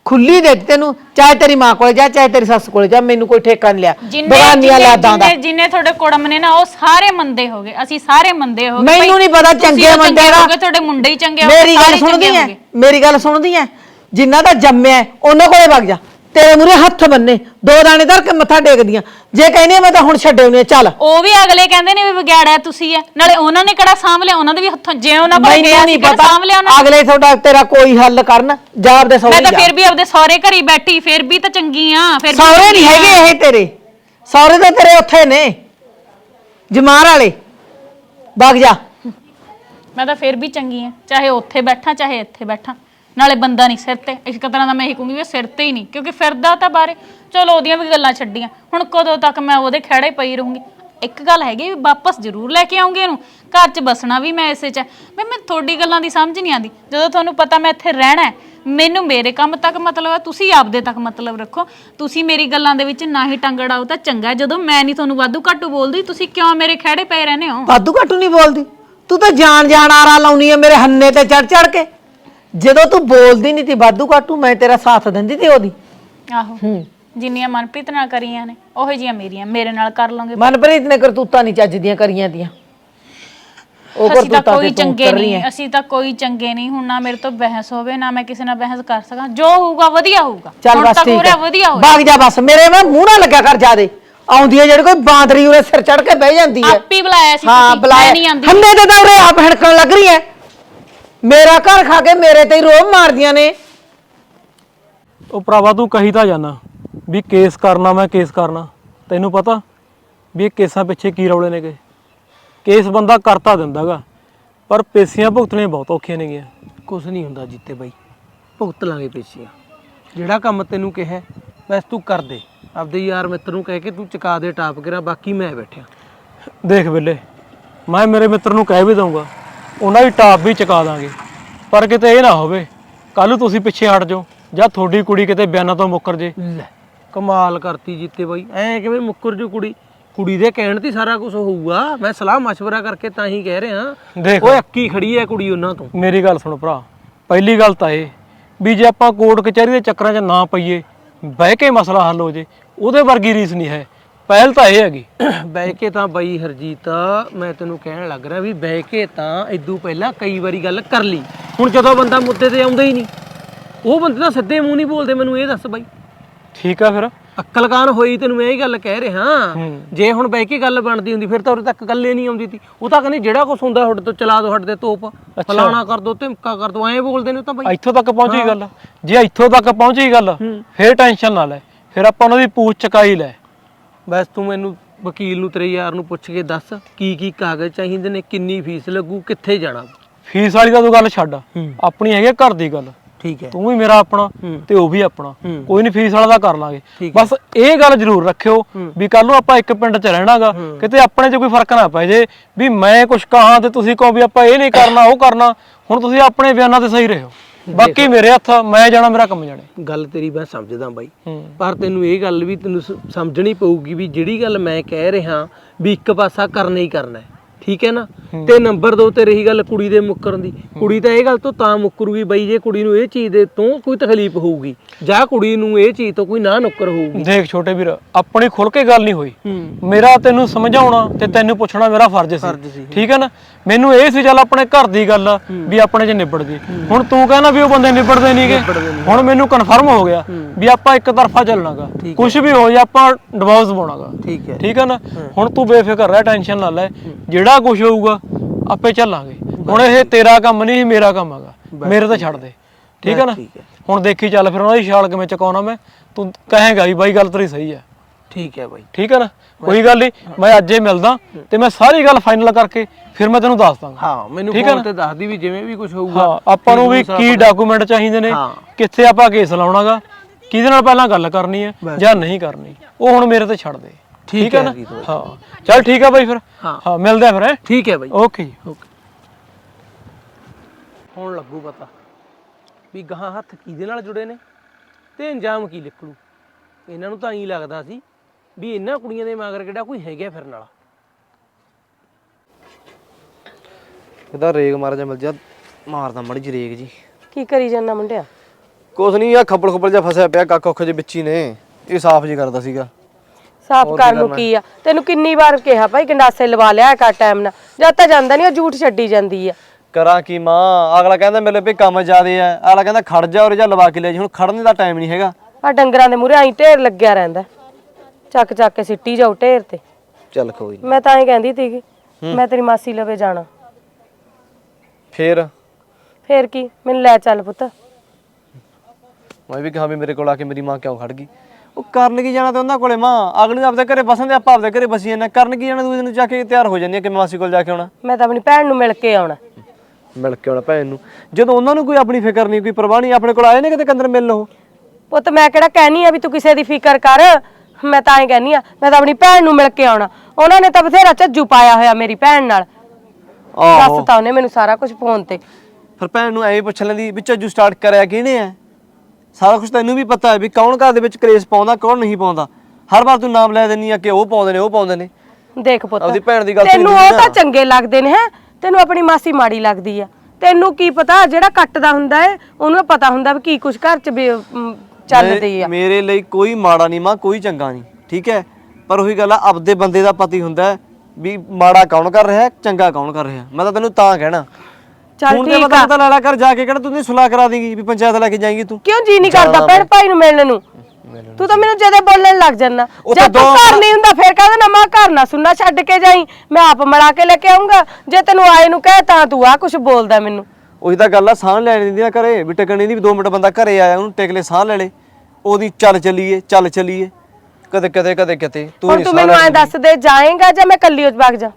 ਖੁੱਲੀ ਦੇ ਦਿੱਤੀ ਤੈਨੂੰ ਚਾਹੇ ਤੇਰੀ ਮਾਂ ਕੋਲੇ ਜਾ ਚਾਹੇ ਤੇਰੀ ਸੱਸ ਕੋਲੇ ਜਾ ਮੈਨੂੰ ਕੋਈ ਠੇਕਾ ਨਹੀਂ ਲਿਆ। ਬਗਾਨੀਆਂ ਲਾਦਾਂ ਦਾ। ਜਿੰਨੇ ਤੁਹਾਡੇ ਕੁੜਮ ਨੇ ਨਾ ਉਹ ਸਾਰੇ ਮੰਦੇ ਹੋ ਗਏ। ਅਸੀਂ ਸਾਰੇ ਮੰਦੇ ਹੋ ਗਏ। ਮੈਨੂੰ ਨਹੀਂ ਪਤਾ ਚੰਗੇ ਮੰਦੇ ਦਾ ਤੁਹਾਡੇ ਮੁੰਡੇ ਹੀ ਚੰਗੇ ਹੋ ਗਏ ਮੇਰੀ ਗੱਲ ਸੁਣਦੀ ਐ? ਹੋ। ਮੇਰੀ ਗੱਲ ਸੁਣਦੀ ਐ? ਜਿਨ੍ਹਾਂ ਦਾ ਜੰਮਿਆ ਉਹਨਾਂ ਕੋਲੇ ਵਗ ਜਾ। ਤੇਰੇ ਮੂਰੇ ਹੱਥ ਬੰਨੇ ਦੋ ਦਾਣੇ ਧਰ ਕੇ ਮੱਥਾ ਟੇਕਦੀਆਂ। ਜੇ ਕਹਿੰਦੀ ਆ ਮੈਂ ਤਾਂ ਹੁਣ ਛੱਡੇ ਉਹਨੇ ਚੱਲ। ਉਹ ਵੀ ਅਗਲੇ ਕਹਿੰਦੇ ਨੇ ਵੀ ਵਿਗਾੜਿਆ ਤੁਸੀਂ ਐ ਨਾਲੇ ਉਹਨਾਂ ਨੇ ਕਿਹੜਾ ਸਾਂਭ ਲਿਆ? ਉਹਨਾਂ ਦੇ ਵੀ ਹੱਥੋਂ ਜੇ ਉਹਨਾਂ ਕੋਲ ਗਿਆ ਮੈਨੂੰ ਨਹੀਂ ਪਤਾ। ਸਾਂਭ ਲਿਆ ਉਹਨਾਂ ਨੇ? ਅਗਲੇ ਤੁਹਾਡਾ ਤੇਰਾ ਕੋਈ ਹੱਲ ਕਰਨ ਜਾਬ ਦੇ ਮੈਂ ਸੌਰੇ ਤਾਂ ਫਿਰ ਵੀ ਆਪਦੇ ਸਹੁਰੇ ਘਰੀ ਬੈਠੀ ਫਿਰ ਵੀ ਤਾਂ ਚੰਗੀ ਆ ਫਿਰ ਵੀ ਸੌਰੇ ਨਹੀਂ ਚੰਗੀ। ਹੈਗੇ ਇਹ ਤੇਰੇ। ਸੌਰੇ ਤਾਂ ਤੇਰੇ ਉੱਥੇ ਨੇ। ਜਮਾਰ ਵਾਲੇ। ਵਗ ਜਾ। ਮੈਂ ਤਾਂ ਫਿਰ ਵੀ ਚੰਗੀ ਆ ਚਾਹੇ ਉੱਥੇ ਬੈਠਾ ਚਾਹੇ ਇੱਥੇ ਬੈਠਾ। ਨਾਲੇ ਬੰਦਾ ਨਹੀਂ ਸਿਰ ਤੇ। ਇੱਕ ਤਰ੍ਹਾਂ ਦਾ ਮੈਂ ਇਹੀ ਕਹੂੰਗੀ ਵੀ ਸਿਰ ਤੇ ਹੀ ਨਹੀਂ, ਕਿਉਂਕਿ ਫਿਰਦਾ ਤਾਂ ਬਾਰੇ ਚਲੋ ਉਹਦੀਆਂ ਵੀ ਗੱਲਾਂ ਛੱਡੀਆਂ। ਹੁਣ ਕਦੋਂ ਤੱਕ ਮੈਂ ਉਹਦੇ ਖੜੇ ਪਈ ਰਹੂੰਗੀ? ਇੱਕ ਗੱਲ ਹੈਗੀ ਵੀ ਵਾਪਸ ਜ਼ਰੂਰ ਲੈ ਕੇ ਆਉਂਗੀ ਇਹਨੂੰ। ਘਰ 'ਚ ਬਸਣਾ ਵੀ ਮੈਂ ਇਸੇ 'ਚ ਹੈ। ਮੈਂ ਮੈਂ ਤੁਹਾਡੀ ਗੱਲਾਂ ਦੀ ਸਮਝ ਨਹੀਂ ਆਉਂਦੀ। ਜਦੋਂ ਤੁਹਾਨੂੰ ਪਤਾ ਮੈਂ ਇੱਥੇ ਰਹਿਣਾ ਹੈ, ਮੈਨੂੰ ਮੇਰੇ ਕੰਮ ਤੱਕ ਮਤਲਬ ਹੈ, ਤੁਸੀਂ ਆਪਦੇ ਤੱਕ ਮਤਲਬ ਰੱਖੋ। ਤੁਸੀਂ ਮੇਰੀ ਗੱਲਾਂ ਦੇ ਵਿੱਚ ਨਾ ਹੀ ਟੰਗ ਅੜਾਓ ਤਾਂ ਚੰਗਾ ਹੈ। ਜਦੋਂ ਮੈਂ ਨਹੀਂ ਤੁਹਾਨੂੰ ਵਾਧੂ ਘਾਟੂ ਬੋਲਦੀ, ਤੁਸੀਂ ਕਿਉਂ ਮੇਰੇ ਖੜੇ ਪਏ ਰਹਿੰਦੇ ਹੋ? ਵਾਧੂ ਘੱਟੂ ਨਹੀਂ ਬੋਲਦੀ। ਤੂੰ ਤਾਂ ਜਾਣ ਜਾਣ ਆਰਾ ਲਾਉਣੀ ਆ ਮੇਰੇ ਹੰਨੇ ਤੇ ਚੜ ਚੜ ਕੇ। ਜਦੋਂ ਤੂੰ ਬੋਲਦੀ ਨਹੀਂ ਤੀ ਵਾਧੂ ਘਟੂ ਮੈਂ ਤੇਰਾ ਸਾਥ ਦਿੰਦੀ ਤੇ ਉਹਦੀ। ਆਹੋ ਜਿੰਨੀਆਂ ਮਨਪ੍ਰੀਤ ਨਾਲ ਕਰੀਆਂ ਨੇ ਉਹੋ ਜਿਹੀਆਂ ਮੇਰੀਆਂ ਮੇਰੇ ਨਾਲ ਕਰ ਲਓਗੇ। ਮਨਪ੍ਰੀਤ ਨੇ ਕਰਤੂਤਾਂ ਨਹੀਂ ਚੱਜ ਦੀਆਂ ਕਰੀਆਂ ਦੀਆਂ ਉਹ ਅਸੀਂ ਤਾਂ ਕਰਤੂਤਾਂ ਕੋਈ ਤੇ ਤੂੰ ਚੰਗੇ ਰਹੀ ਨਹੀਂ ਹੈ ਅਸੀਂ ਤਾਂ ਕੋਈ ਚੰਗੇ ਨਹੀਂ ਹੁਣ ਨਾ ਮੇਰੇ ਤੋਂ ਬਹਿਸ ਹੋਵੇ ਨਾ ਮੈਂ ਕਿਸੇ ਨਾਲ ਬਹਿਸ ਕਰ ਸਕਾਂ। ਜੋ ਹੋਊਗਾ ਵਧੀਆ ਹੋਊਗਾ। ਚੱਲ ਹੁਣ ਬਸ ਤੱਕ ਹੋ ਠੀਕ ਰਿਹਾ ਹੈ ਵਧੀਆ ਹੋ ਭਾਗ ਜਾ ਬਸ ਮੇਰੇ ਮੈਂ ਮੂੰਹ ਨਾ ਲੱਗਿਆ ਕਰ ਜਾਦੇ ਆਉਂਦੀ ਹੈ ਜਿਹੜੀ ਕੋਈ ਬਾਂਦਰੀ ਉਰੇ ਸਿਰ ਚੜ ਕੇ ਬਹਿ ਜਾਂਦੀ ਹੈ ਆਪ ਹੀ ਬੁਲਾਇਆ ਸੀ ਹਾਂ ਤੁਸੀਂ, ਬੁਲਾਇਆ। ਨਹੀਂ ਆਂਦੀ ਹੰਨੇ ਤਾਂ ਉਰੇ ਆਪ ਹੜਕਣ ਲੱਗ ਰਹੀ ਹੈ ਮੇਰਾ ਘਰ ਖਾ ਕੇ ਮੇਰੇ ਤੇ ਹੀ ਰੋਬ ਮਾਰਦੀਆਂ ਨੇ। ਉਹ ਭਰਾਵਾ ਤੂੰ ਕਹੀ ਤਾਂ ਜਾਣਾ ਵੀ ਕੇਸ ਕਰਨਾ ਮੈਂ ਕੇਸ ਕਰਨਾ। ਤੈਨੂੰ ਪਤਾ ਵੀ ਇਹ ਕੇਸਾਂ ਪਿੱਛੇ ਕੀ ਰੌਲੇ ਨੇ ਗਏ ਕੇਸ ਬੰਦਾ ਕਰਤਾ ਦਿੰਦਾਗਾ ਪਰ ਪੇਸੀਆਂ ਭੁਗਤਣੀਆਂ ਬਹੁਤ ਔਖੀਆਂ ਨੇਗੀਆਂ। ਕੁਛ ਨਹੀਂ ਹੁੰਦਾ ਜੀਤੇ ਬਾਈ ਭੁਗਤ ਲਾਂਗੇ ਪੇਸ਼ੀਆਂ। ਜਿਹੜਾ ਕੰਮ ਤੈਨੂੰ ਕਿਹਾ ਬਸ ਤੂੰ ਕਰ ਦੇ। ਆਪਦੇ ਯਾਰ ਮਿੱਤਰ ਨੂੰ ਕਹਿ ਕੇ ਤੂੰ ਚੁਕਾ ਦੇ ਟਾਪ ਕਰਾਂ ਬਾਕੀ ਮੈਂ ਬੈਠਿਆ। ਦੇਖ ਵੇਲੇ ਮੈਂ ਮੇਰੇ ਮਿੱਤਰ ਨੂੰ ਕਹਿ ਵੀ ਦਊਂਗਾ ਉਹਨਾਂ ਦੀ ਟਾਪ ਵੀ ਚੁਕਾ ਦਾਂਗੇ। ਪਰ ਕਿਤੇ ਇਹ ਨਾ ਹੋਵੇ ਕੱਲ ਨੂੰ ਤੁਸੀਂ ਪਿੱਛੇ ਹਟ ਜਾਓ ਜਾਂ ਤੁਹਾਡੀ ਕੁੜੀ ਕਿਤੇ ਬਿਆਨਾਂ ਤੋਂ ਮੁੱਕਰ ਜੇ। ਲੈ ਕਮਾਲ ਕਰਤੀ ਜੀਤੇ ਬਾਈ। ਐ ਕਿਵੇਂ ਮੁੱਕਰ ਜੂ ਕੁੜੀ? ਕੁੜੀ ਦੇ ਕਹਿਣ ਤੇ ਸਾਰਾ ਕੁਝ ਹੋਊਗਾ। ਮੈਂ ਸਲਾਹ ਮਸ਼ਵਰਾ ਕਰਕੇ ਤਾਂ ਹੀ ਕਹਿ ਰਿਹਾ। ਦੇਖ। ਓਏ ਅੱਕੀ ਖੜੀ ਐ ਕੁੜੀ ਉਹਨਾਂ ਤੋਂ। ਮੇਰੀ ਗੱਲ ਸੁਣ ਭਰਾ ਪਹਿਲੀ ਗੱਲ ਤਾਂ ਇਹ ਵੀ ਜੇ ਆਪਾਂ ਕੋਰਟ ਕਚਹਿਰੀ ਦੇ ਚੱਕਰਾਂ 'ਚ ਨਾ ਪਈਏ ਬਹਿ ਕੇ ਮਸਲਾ ਹੱਲ ਹੋ ਜੇ ਉਹਦੇ ਵਰਗੀ ਰੀਸ ਨਹੀਂ ਹੈ। ਪਹਿਲ ਤਾਂ ਇਹ ਹੈਗੀ। ਬਹਿ ਕੇ ਤਾਂ ਬਾਈ ਹਰਜੀਤ ਮੈਂ ਤੈਨੂੰ ਕਹਿਣ ਲੱਗ ਰਿਹਾ ਵੀ ਬਹਿ ਕੇ ਤਾਂ ਇਦੋਂ ਪਹਿਲਾਂ ਕਈ ਵਾਰੀ ਗੱਲ ਕਰ ਲਈ। ਹੁਣ ਜਦੋਂ ਬੰਦਾ ਮੁੱਦੇ ਤੇ ਆਉਂਦਾ ਹੀ ਨਹੀਂ ਉਹ ਬੰਦੇ ਤਾਂ ਸਿੱਧੇ ਮੂੰਹ ਨਹੀਂ ਬੋਲਦੇ ਮੈਨੂੰ ਇਹ ਦੱਸ ਬਾਈ। ਠੀਕ ਆ ਫਿਰ। ਅਕਲਕਾਨ ਹੋਈ ਤੈਨੂੰ ਮੈਂ ਇਹ ਗੱਲ ਕਹਿ ਰਿਹਾ ਜੇ ਹੁਣ ਬਹਿ ਕੇ ਗੱਲ ਬਣਦੀ ਹੁੰਦੀ ਫਿਰ ਤਾਂ ਉਰੇ ਤੱਕ ਗੱਲੇ ਨਹੀਂ ਆਉਂਦੀ ਤੀ। ਉਹ ਤਾਂ ਕਹਿੰਦੇ ਜਿਹੜਾ ਕੁਛ ਹੁੰਦਾ ਤੁਹਾਡੇ ਤੋਂ ਚਲਾ ਦੋ ਸਾਡੇ ਤੇ ਤੋਪ। ਫਲਾਣਾ ਕਰ ਦੋ ਧਮਕਾ ਕਰ ਦੋ ਐਂ ਬੋਲਦੇ ਨੇ ਤਾਂ ਬਾਈ। ਇੱਥੋਂ ਤੱਕ ਪਹੁੰਚੀ ਗੱਲ। ਜੇ ਇੱਥੋਂ ਤੱਕ ਪਹੁੰਚੀ ਗੱਲ ਫਿਰ ਟੈਨਸ਼ਨ ਨਾ ਲੈ। ਫਿਰ ਆਪਾਂ ਉਹਨਾਂ ਦੀ ਪੂਛ ਚਕਾਈ ਲੈ। ਬਸ ਤੂੰ ਮੈਨੂੰ ਵਕੀਲ ਨੂੰ ਤੇਰੇ ਯਾਰ ਨੂੰ ਪੁੱਛ ਕੇ ਦੱਸ ਕੀ ਕੀ ਕਾਗਜ਼ ਚਾਹੀਦੇ ਨੇ ਕਿੰਨੀ ਫੀਸ ਲੱਗੂ ਕਿੱਥੇ ਜਾਣਾ? ਫੀਸ ਵਾਲੀ ਤਾਂ ਤੂੰ ਗੱਲ ਛੱਡ। ਆਪਣੀ ਹੈਗੀ ਆ ਘਰ ਦੀ ਗੱਲ। ਠੀਕ ਹੈ। ਤੂੰ ਵੀ ਮੇਰਾ ਆਪਣਾ ਤੇ ਉਹ ਵੀ ਆਪਣਾ। ਕੋਈ ਨਹੀਂ ਫੀਸ ਵਾਲਾ ਦਾ ਕਰ ਲਾਂਗੇ। ਬਸ ਇਹ ਗੱਲ ਜ਼ਰੂਰ ਰੱਖਿਓ ਵੀ ਕੱਲ ਨੂੰ ਆਪਾਂ ਇੱਕ ਪਿੰਡ 'ਚ ਰਹਿਣਾਗਾ ਕਿਤੇ ਆਪਣੇ 'ਚ ਕੋਈ ਫ਼ਰਕ ਨਾ ਪੈ ਜੇ ਵੀ ਮੈਂ ਕੁਝ ਕਹਾਂ ਤੇ ਤੁਸੀਂ ਕਹੋ ਵੀ ਆਪਾਂ ਇਹ ਨਹੀਂ ਕਰਨਾ ਉਹ ਕਰਨਾ। ਹੁਣ ਤੁਸੀਂ ਆਪਣੇ ਬਿਆਨਾਂ ਤੇ ਸਹੀ ਰਹੋ। ਬਾਕੀ ਮੇਰੇ ਹੱਥ ਮੈਂ ਜਾਣਾ ਮੇਰਾ ਕੰਮ ਜਾਣੇ। ਗੱਲ ਤੇਰੀ ਮੈਂ ਸਮਝਦਾ ਬਾਈ। ਹੂੰ। ਪਰ ਤੈਨੂੰ ਇਹ ਗੱਲ ਵੀ ਤੈਨੂੰ ਸ- ਸਮਝਣੀ ਪਊਗੀ ਵੀ ਜਿਹੜੀ ਗੱਲ ਮੈਂ ਕਹਿ ਰਿਹਾ ਵੀ ਇੱਕ ਪਾਸਾ ਕਰਨਾ ਹੀ ਕਰਨਾ ਹੈ। ਠੀਕ ਹੈ ਨਾ? ਤੇ ਨੰਬਰ 2 ਤੇ ਰਹੀ ਗੱਲ ਕੁੜੀ ਦੇ ਮੁੱਕਰਨ ਦੀ। ਕੁੜੀ ਤਾਂ ਇਹ ਗੱਲ ਤੋਂ ਤਾਂ ਮੁੱਕਰੂਗੀ ਬਈ ਜੇ ਕੁੜੀ ਨੂੰ ਇਹ ਚੀਜ਼ ਦੇ ਤੋਂ ਕੋਈ ਤਕਲੀਫ ਹੋਊਗੀ ਜਾਂ ਕੁੜੀ ਨੂੰ ਇਹ ਚੀਜ਼ ਤੋਂ ਕੋਈ ਨਾ ਨੁੱਕਰ ਹੋਊਗੀ। ਦੇਖ ਛੋਟੇ ਵੀਰ ਆਪਣੀ ਖੁੱਲ ਕੇ ਗੱਲ ਨਹੀਂ ਹੋਈ। ਮੇਰਾ ਤੈਨੂੰ ਸਮਝਾਉਣਾ ਤੇ ਤੈਨੂੰ ਪੁੱਛਣਾ ਮੇਰਾ ਫਰਜ਼ ਸੀ। ਠੀਕ ਹੈ ਨਾ? ਮੈਨੂੰ ਇਹ ਸੀ ਚੱਲ ਆਪਣੇ ਘਰ ਦੀ ਗੱਲ ਵੀ ਆਪਣੇ 'ਚ ਨਿਬੜ ਜੇ। ਹੁਣ ਤੂੰ ਕਹਿੰਦਾ ਵੀ ਉਹ ਬੰਦੇ ਨਿਬੜਦੇ ਨਹੀਂਗੇ ਹੁਣ ਮੈਨੂੰ ਕਨਫਰਮ ਹੋ ਗਿਆ ਵੀ ਆਪਾਂ ਇੱਕ ਤਰਫਾ ਚੱਲਣਾਗਾ ਕੁਝ ਵੀ ਹੋ ਜਾ ਆਪਾਂ ਡਿਵੋਰਸ ਪਾਉਣਾਗਾ ਠੀਕ ਹੈ। ਠੀਕ ਹੈ ਨਾ? ਹੁਣ ਤੂੰ ਬੇਫਿਕਰ ਰਹਿ ਟੈਨਸ਼ਨ ਨਾ ਲੈ। ਜਿਹੜਾ ਕੁਝ ਹੋਊਗਾ ਆਪੇ ਚੱਲਾਂਗੇ। ਹੁਣ ਇਹ ਤੇਰਾ ਕੰਮ ਨਹੀਂ ਮੇਰਾ ਕੰਮ ਹੈਗਾ। ਮੇਰੇ ਤੇ ਛੱਡ ਦੇ। ਠੀਕ ਹੈ ਨਾ? ਹੁਣ ਦੇਖੀ ਚੱਲ ਫਿਰ ਉਹਨਾਂ ਦੀ ਛਾਲ ਕਿਵੇਂ ਚਕਾਉਣਾ ਮੈਂ। ਤੂੰ ਕਹੇਗਾ ਵੀ ਬਾਈ ਗੱਲ ਤੇਰੀ ਸਹੀ ਹੈ। ਠੀਕ ਹੈ ਬਾਈ। ਠੀਕ ਹੈ ਨਾ? ਕੋਈ ਗੱਲ ਨਹੀਂ ਮੈਂ ਅੱਜ ਹੀ ਮਿਲਦਾ ਤੇ ਮੈਂ ਸਾਰੀ ਗੱਲ ਫਾਈਨਲ ਕਰਕੇ ਫਿਰ ਮੈਂ ਤੈਨੂੰ ਦੱਸ ਦਾਂਗਾ। ਹਾਂ ਮੈਨੂੰ ਫੋਨ? ਤੇ ਦੱਸਦੀ ਵੀ ਜਿਵੇਂ ਵੀ ਕੁਝ ਹੋਊਗਾ ਹਾਂ ਆਪਾਂ ਨੂੰ ਵੀ ਕੀ ਡਾਕੂਮੈਂਟ ਚਾਹੀਦੇ ਨੇ। ਕਿੱਥੇ ਆਪਾਂ ਕੇਸ ਲਾਉਣਾਗਾ ਕਿਹਦੇ ਨਾਲ ਪਹਿਲਾਂ ਗੱਲ ਕਰਨੀ ਹੈ ਜਾਂ ਨਹੀਂ ਕਰਨੀ ਉਹ ਹੁਣ ਮੇਰੇ ਤੇ ਛੱਡ ਦੇ। ਠੀਕ ਹੈ ਹੈ ਨਾ? ਜੀ, ਹਾਂ। ਚੱਲ ਠੀਕ ਆ ਬਾਈ ਫਿਰ। ਹਾਂ। ਹਾਂ ਮਿਲਦੇ ਆ ਫਿਰ ਹੈਂ? ਠੀਕ ਹੈ ਬਾਈ। ਓਕੇ ਜੀ। ਹੁਣ ਲੱਗੂ ਪਤਾ ਵੀ ਗਾਹਾਂ ਹੱਥ ਕਿਹਦੇ ਨਾਲ ਜੁੜੇ ਨੇ ਤੇ ਅੰਜਾਮ ਕੀ ਨਿਕਲੂ ਇਹਨਾਂ ਨੂੰ ਤਾਂ ਐਂ ਲੱਗਦਾ ਸੀ ਵੀ ਇਹਨਾਂ ਕੁੜੀਆਂ ਦੇ ਮਗਰ ਕਿਹੜਾ ਕੋਈ ਹੈਗਾ ਫਿਰਨ ਵਾਲਾ ਇਹਦਾ ਰੇਗ ਮਾਰ ਜਾ ਮਿਲ ਜਾ ਮਾਰਦਾ ਮੜੀ ਜੀ ਰੇਗ ਜੀ। ਕੀ ਕਰੀ ਜਾਂਦਾ ਮੁੰਡਿਆ? ਕੁਛ ਨਹੀਂ ਆ ਖੱਬਲ ਖੱਬਲ ਜਿਹਾ ਫਸਿਆ ਪਿਆ ਕੱਖ ਉੱਖ ਜੇ ਵਿੱਚ ਹੀ ਨੇ। ਇਹ ਸਾਫ਼ ਜੀ ਕਰਦਾ ਸੀਗਾ। ਸਾਫ਼ ਕਰ ਨੂੰ ਕੀ ਆ? ਤੈਨੂੰ ਕਿੰਨੀ ਵਾਰ ਕਿਹਾ ਭਾਈ ਗੰਡਾਸੇ ਲਵਾ ਲਿਆ ਕਰ ਟਾਈਮ ਨਾਲ। ਜਦ ਤਾਂ ਜਾਂਦਾ ਨਹੀਂ ਉਹ ਝੂਠ ਛੱਡੀ ਜਾਂਦੀ ਆ। ਕਰਾਂ ਕੀ ਮਾਂ? ਅਗਲਾ ਕਹਿੰਦਾ ਮੇਰੇ ਵੀ ਕੰਮ ਜ਼ਿਆਦੇ ਆ। ਅਗਲਾ ਕਹਿੰਦਾ ਖੜ ਜਾ ਔਰ ਜਾਂ ਲਵਾ ਕੇ ਲੈ ਜੀ। ਹੁਣ ਖੜਨ ਦਾ ਟਾਈਮ ਨਹੀਂ ਹੈਗਾ। ਆ ਡੰਗਰਾਂ ਦੇ ਮੂਰੇ ਐਂ ਢੇਰ ਲੱਗਿਆ ਰਹਿੰਦਾ। ਚੱਕ ਚੱਕ ਕੇ ਸਿੱਟੀ ਜਾਓ ਢੇਰ ਤੇ। ਚੱਲ ਕੋਈ ਨੀ। ਮੈਂ ਤਾਂ ਐਂ ਕਹਿੰਦੀ ਸੀਗੀ ਮੈਂ ਤੇਰੀ ਮਾਸੀ ਲਵੇ ਜਾਣਾ। ਫੇਰ? ਫੇਰ ਕੀ? ਮੈਨੂੰ ਲੈ ਚੱਲ ਪੁੱਤ। ਮੈਂ ਵੀ ਕਿਹਾ ਵੀ ਮੇਰੇ ਕੋਲ ਆ ਕੇ ਮੇਰੀ ਮਾਂ ਕਿਉਂ ਖੜ ਗਈ? ਉਹ ਕਰਨ ਕੀ ਜਾਣਾ ਤੇ ਉਹਨਾਂ ਕੋਲੇ ਮਾਂ? ਅਗਲੇ ਨੂੰ ਆਪਦੇ ਘਰੇ ਬਸਣ ਦੇ ਆਪਾਂ ਆਪਦੇ ਘਰੇ ਬਸੀ ਜਾਂਦੇ। ਕਰਨ ਕੀ ਜਾਣਾ ਦੂਜੇ ਦਿਨ ਜਾ ਕੇ ਤਿਆਰ ਹੋ ਜਾਂਦੀ ਹੈ ਕਿ ਮਾਸੀ ਕੋਲ ਜਾ ਕੇ ਆਉਣਾ? ਮੈਂ ਤਾਂ ਆਪਣੀ ਭੈਣ ਨੂੰ ਮਿਲ ਕੇ ਆਉਣਾ। ਮਿਲ ਕੇ ਆਉਣਾ ਭੈਣ ਨੂੰ। ਜਦੋਂ ਉਹਨਾਂ ਨੂੰ ਕੋਈ ਆਪਣੀ ਫਿਕਰ ਨਹੀਂ ਕੋਈ ਪਰਵਾਹ ਨਹੀਂ ਆਪਣੇ ਕੋਲ ਆਏ ਨੇ ਕਿਤੇ ਕੰਦਰ ਮਿਲਣ ਉਹ? ਪੁੱਤ ਮੈਂ ਕਿਹੜਾ ਕਹਿਨੀ ਆ ਵੀ ਤੂੰ ਕਿਸੇ ਦੀ ਫਿਕਰ ਕਰ? ਮੈਂ ਤਾਂ ਐਂ ਕਹਿਨੀ ਆ ਮੈਂ ਤਾਂ ਆਪਣੀ ਭੈਣ ਨੂੰ ਮਿਲ ਕੇ ਆਉਣਾ। ਉਹਨਾਂ ਨੇ ਤਾਂ ਬਥੇਰਾ ਝੱਜੂ ਪਾਇਆ ਹੋਇਆ ਮੇਰੀ ਭੈਣ ਨਾਲ। ਆਹੋ। ਦੱਸ ਤਾਂ ਉਹਨੇ ਮੈਨੂੰ ਸਾਰਾ ਕੁਝ ਫੋਨ ਤੇ। ਫਿਰ ਭੈਣ ਨੂੰ ਐਵੇਂ ਪੁੱਛ ਲੈਂਦੀ ਵੀ ਝੱਜੂ ਸਟਾਰਟ ਕਰਿਆ ਕਿਹਨੇ ਐ ਸਾਰਾ ਕੁਝ ਤੈਨੂੰ ਵੀ ਪਤਾ ਹੈ ਵੀ ਕੌਣ ਘਰ ਦੇ ਵਿੱਚ ਕਲੇਸ਼ ਪਾਉਂਦਾ ਕੌਣ ਨਹੀਂ ਪਾਉਂਦਾ। ਹਰ ਵਾਰ ਤੂੰ ਨਾਮ ਲੈ ਦਿੰਨੀ ਆ ਕਿ ਉਹ ਪਾਉਂਦੇ ਨੇ ਉਹ ਪਾਉਂਦੇ ਨੇ। ਦੇਖ ਪੁੱਤ ਆਪਦੀ ਭੈਣ ਦੀ ਗੱਲ ਤੈਨੂੰ ਉਹ। ਤਾਂ ਚੰਗੇ ਲੱਗਦੇ ਨੇ ਹੈ? ਤੈਨੂੰ ਆਪਣੀ ਮਾਸੀ ਮਾੜੀ ਲੱਗਦੀ ਆ। ਤੈਨੂੰ ਕੀ ਪਤਾ ਜਿਹੜਾ ਕੱਟਦਾ ਹੁੰਦਾ ਏ ਉਹਨੂੰ ਪਤਾ ਹੁੰਦਾ ਵੀ ਕੀ ਕੁਛ ਘਰ ਚ ਚੱਲਦੀ ਆ। ਮੇਰੇ ਲਈ ਕੋਈ ਮਾੜਾ ਨਹੀਂ ਮਾਂ ਕੋਈ ਚੰਗਾ ਨਹੀਂ ਠੀਕ ਹੈ? ਪਰ ਉਹੀ ਗੱਲ ਆ ਆਪਦੇ ਬੰਦੇ ਦਾ ਪਤੀ ਹੁੰਦਾ ਵੀ ਮਾੜਾ ਕੌਣ ਕਰ ਰਿਹਾ ਚੰਗਾ ਕੌਣ ਕਰ ਰਿਹਾ। ਮੈਂ ਤਾਂ ਤੈਨੂੰ ਤਾਂ ਕਹਿਣਾ। ਚੱਲ ਹੁਣ ਤੇ ਠੀਕ ਪਤਾ ਆ। ਪਤਾ ਕਰ ਜਾ ਕੇ ਕਿਹੜਾ ਤੂੰ ਨਹੀਂ ਸੁਲਾ ਕਰਾ ਦੇਂਗੀ ਵੀ ਪੰਚਾਇਤ ਲੈ ਕੇ ਜਾਏਂਗੀ ਤੂੰ। ਕਿਉਂ ਜੀ ਨਹੀਂ ਕਰਦਾ ਭੈਣ ਭਾਈ ਨੂੰ ਮਿਲਣ ਨੂੰ? ਤੂੰ ਤਾਂ ਮੈਨੂੰ ਜਦੇ ਬੋਲਣ ਲੱਗ ਜਾਂਦਾ। ਉਹ ਤਾਂ ਜਦ ਤੂੰ ਦੋ- ਘਰ ਨਹੀਂ ਹੁੰਦਾ ਫੇਰ ਕਹਿੰਦਾ ਨਾ ਮਾਂ ਘਰ ਨਾ ਸੁਣਨਾ ਛੱਡ ਕੇ ਜਾਈ? ਮੈਂ ਆਪ ਮੜਾ ਕੇ ਲੈ ਕੇ ਆਉਂਗਾ ਜੇ ਤੈਨੂੰ ਆਏ ਨੂੰ ਕਹਿ ਤਾਂ ਤੂੰ ਆ ਕੁਝ ਬੋਲਦਾ ਮੈਨੂੰ। ਉਹੀ ਤਾਂ ਗੱਲ ਆ ਸਾਹ ਲੈਣ ਦਿੰਦੀ ਨਾ ਘਰੇ। ਵੀ ਟਿਕਣੀ ਦੀ ਵੀ 2 ਮਿੰਟ ਬੰਦਾ ਘਰੇ ਆਇਆ ਉਹਨੂੰ ਟਿਕ ਲੈ ਸਾਹ ਲੈ ਲੈ। ਉਹਦੀ ਚੱਲ ਚੱਲੀਏ ਚੱਲ ਚੱਲੀਏ। ਕਦੇ ਕਦੇ ਕਦੇ ਕਿਤੇ ਤੂੰ ਹੁਣ ਨਹੀਂ ਤੂੰ ਸਾਹ ਮੈਨੂੰ ਐਂ ਲੈਣ ਦੱਸ ਦੇ ਜਾਏਗਾ ਜਾਂ ਮੈਂ ਕੱਲੀ ਉਸ ਵਗ ਜਾ?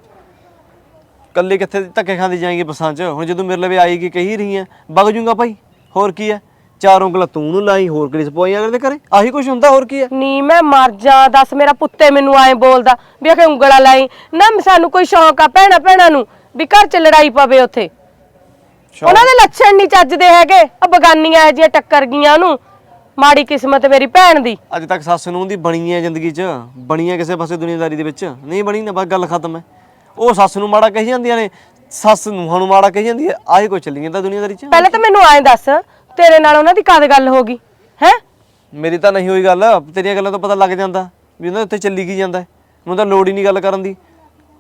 ਕੱਲੇ ਕਿੱਥੇ ਧੱਕੇ ਖਾਂਦੀ ਜਾਏਂਗੀ ਬੱਸਾਂ 'ਚ? ਹੁਣ ਜਦੋਂ ਮੇਰੇ ਲਵੇ ਆਏਗੀ ਕਹੀ ਰਹੀ ਆ ਵਗ ਜੂੰਗਾ ਭਾਈ ਹੋਰ ਕੀ ਆ? ਚਾਰ ਉਂਗਲਾਂ ਤੂੰ ਨੂੰ ਲਾਈ ਹੋਰ ਕਿਹੜੀ ਸਪੋਈ ਅਗਰ ਦੇ ਘਰੇ? ਆਹੀ ਕੁਝ ਹੁੰਦਾ ਹੋਰ ਕੀ ਆ? ਨੀ ਮੈਂ ਮਰ ਜਾ ਦੱਸ ਮੇਰਾ ਪੁੱਤੇ ਮੈਨੂੰ ਐਂ ਬੋਲਦਾ ਵੀ ਆਖੇ ਉਂਗਲਾ ਲਾਈ। ਨਾ ਸਾਨੂੰ ਕੋਈ ਸ਼ੌਂਕ ਆ ਭੈਣਾ ਭੈਣਾ ਨੂੰ ਵੀ ਘਰ 'ਚ ਲੜਾਈ ਪਵੇ ਉੱਥੇ। ਉਹਨਾਂ ਦੇ ਲੱਛਣ ਨਹੀਂ ਚੱਜਦੇ ਹੈਗੇ। ਆ ਬਗਾਨੀਆਂ ਇਹ ਜੀਆਂ ਟੱਕਰ ਗਈਆਂ ਉਹਨੂੰ ਮਾੜੀ ਕਿਸਮਤ ਮੇਰੀ ਭੈਣ ਦੀ। ਅੱਜ ਤੱਕ ਸੱਸ ਨੂੰ ਦੀ ਬਣੀ ਹੈ ਜ਼ਿੰਦਗੀ 'ਚ ਬਣੀ ਹੈ ਕਿਸੇ ਪਾਸੇ ਦੁਨੀਆਦਾਰੀ ਦੇ ਵਿੱਚ। ਨਹੀਂ ਬਣੀ ਨਾ ਬਸ ਗੱਲ ਖਤਮ ਹੈ। ਉਹ ਸੱਸ ਨੂੰ ਮਾੜਾ ਕਹੀ ਜਾਂਦੀਆਂ ਨੇ ਸੱਸ ਨੂੰ ਨੂੰ ਮਾੜਾ ਕਹੀ ਜਾਂਦੀ ਹੈ ਆਹੀ ਕੁਝ ਚੱਲੀ ਜਾਂਦਾ ਦੁਨੀਆਦਾਰੀ 'ਚ। ਪਹਿਲਾਂ ਤਾਂ ਮੈਨੂੰ ਐਂ ਦੱਸ ਤੇਰੇ ਨਾਲ ਉਹਨਾਂ ਦੀ ਕਦ ਗੱਲ ਹੋ ਗਈ? ਹੈ? ਮੇਰੀ ਤਾਂ ਨਹੀਂ ਹੋਈ ਗੱਲ ਤੇਰੀਆਂ ਗੱਲਾਂ ਤੋਂ ਪਤਾ ਲੱਗ ਜਾਂਦਾ ਵੀ ਉਹਨਾਂ ਦੇ ਉੱਤੇ ਚੱਲੀ ਕੀ ਜਾਂਦਾ ਹੈ। ਮੈਨੂੰ ਤਾਂ ਲੋੜ ਹੀ ਨਹੀਂ ਗੱਲ ਕਰਨ ਦੀ।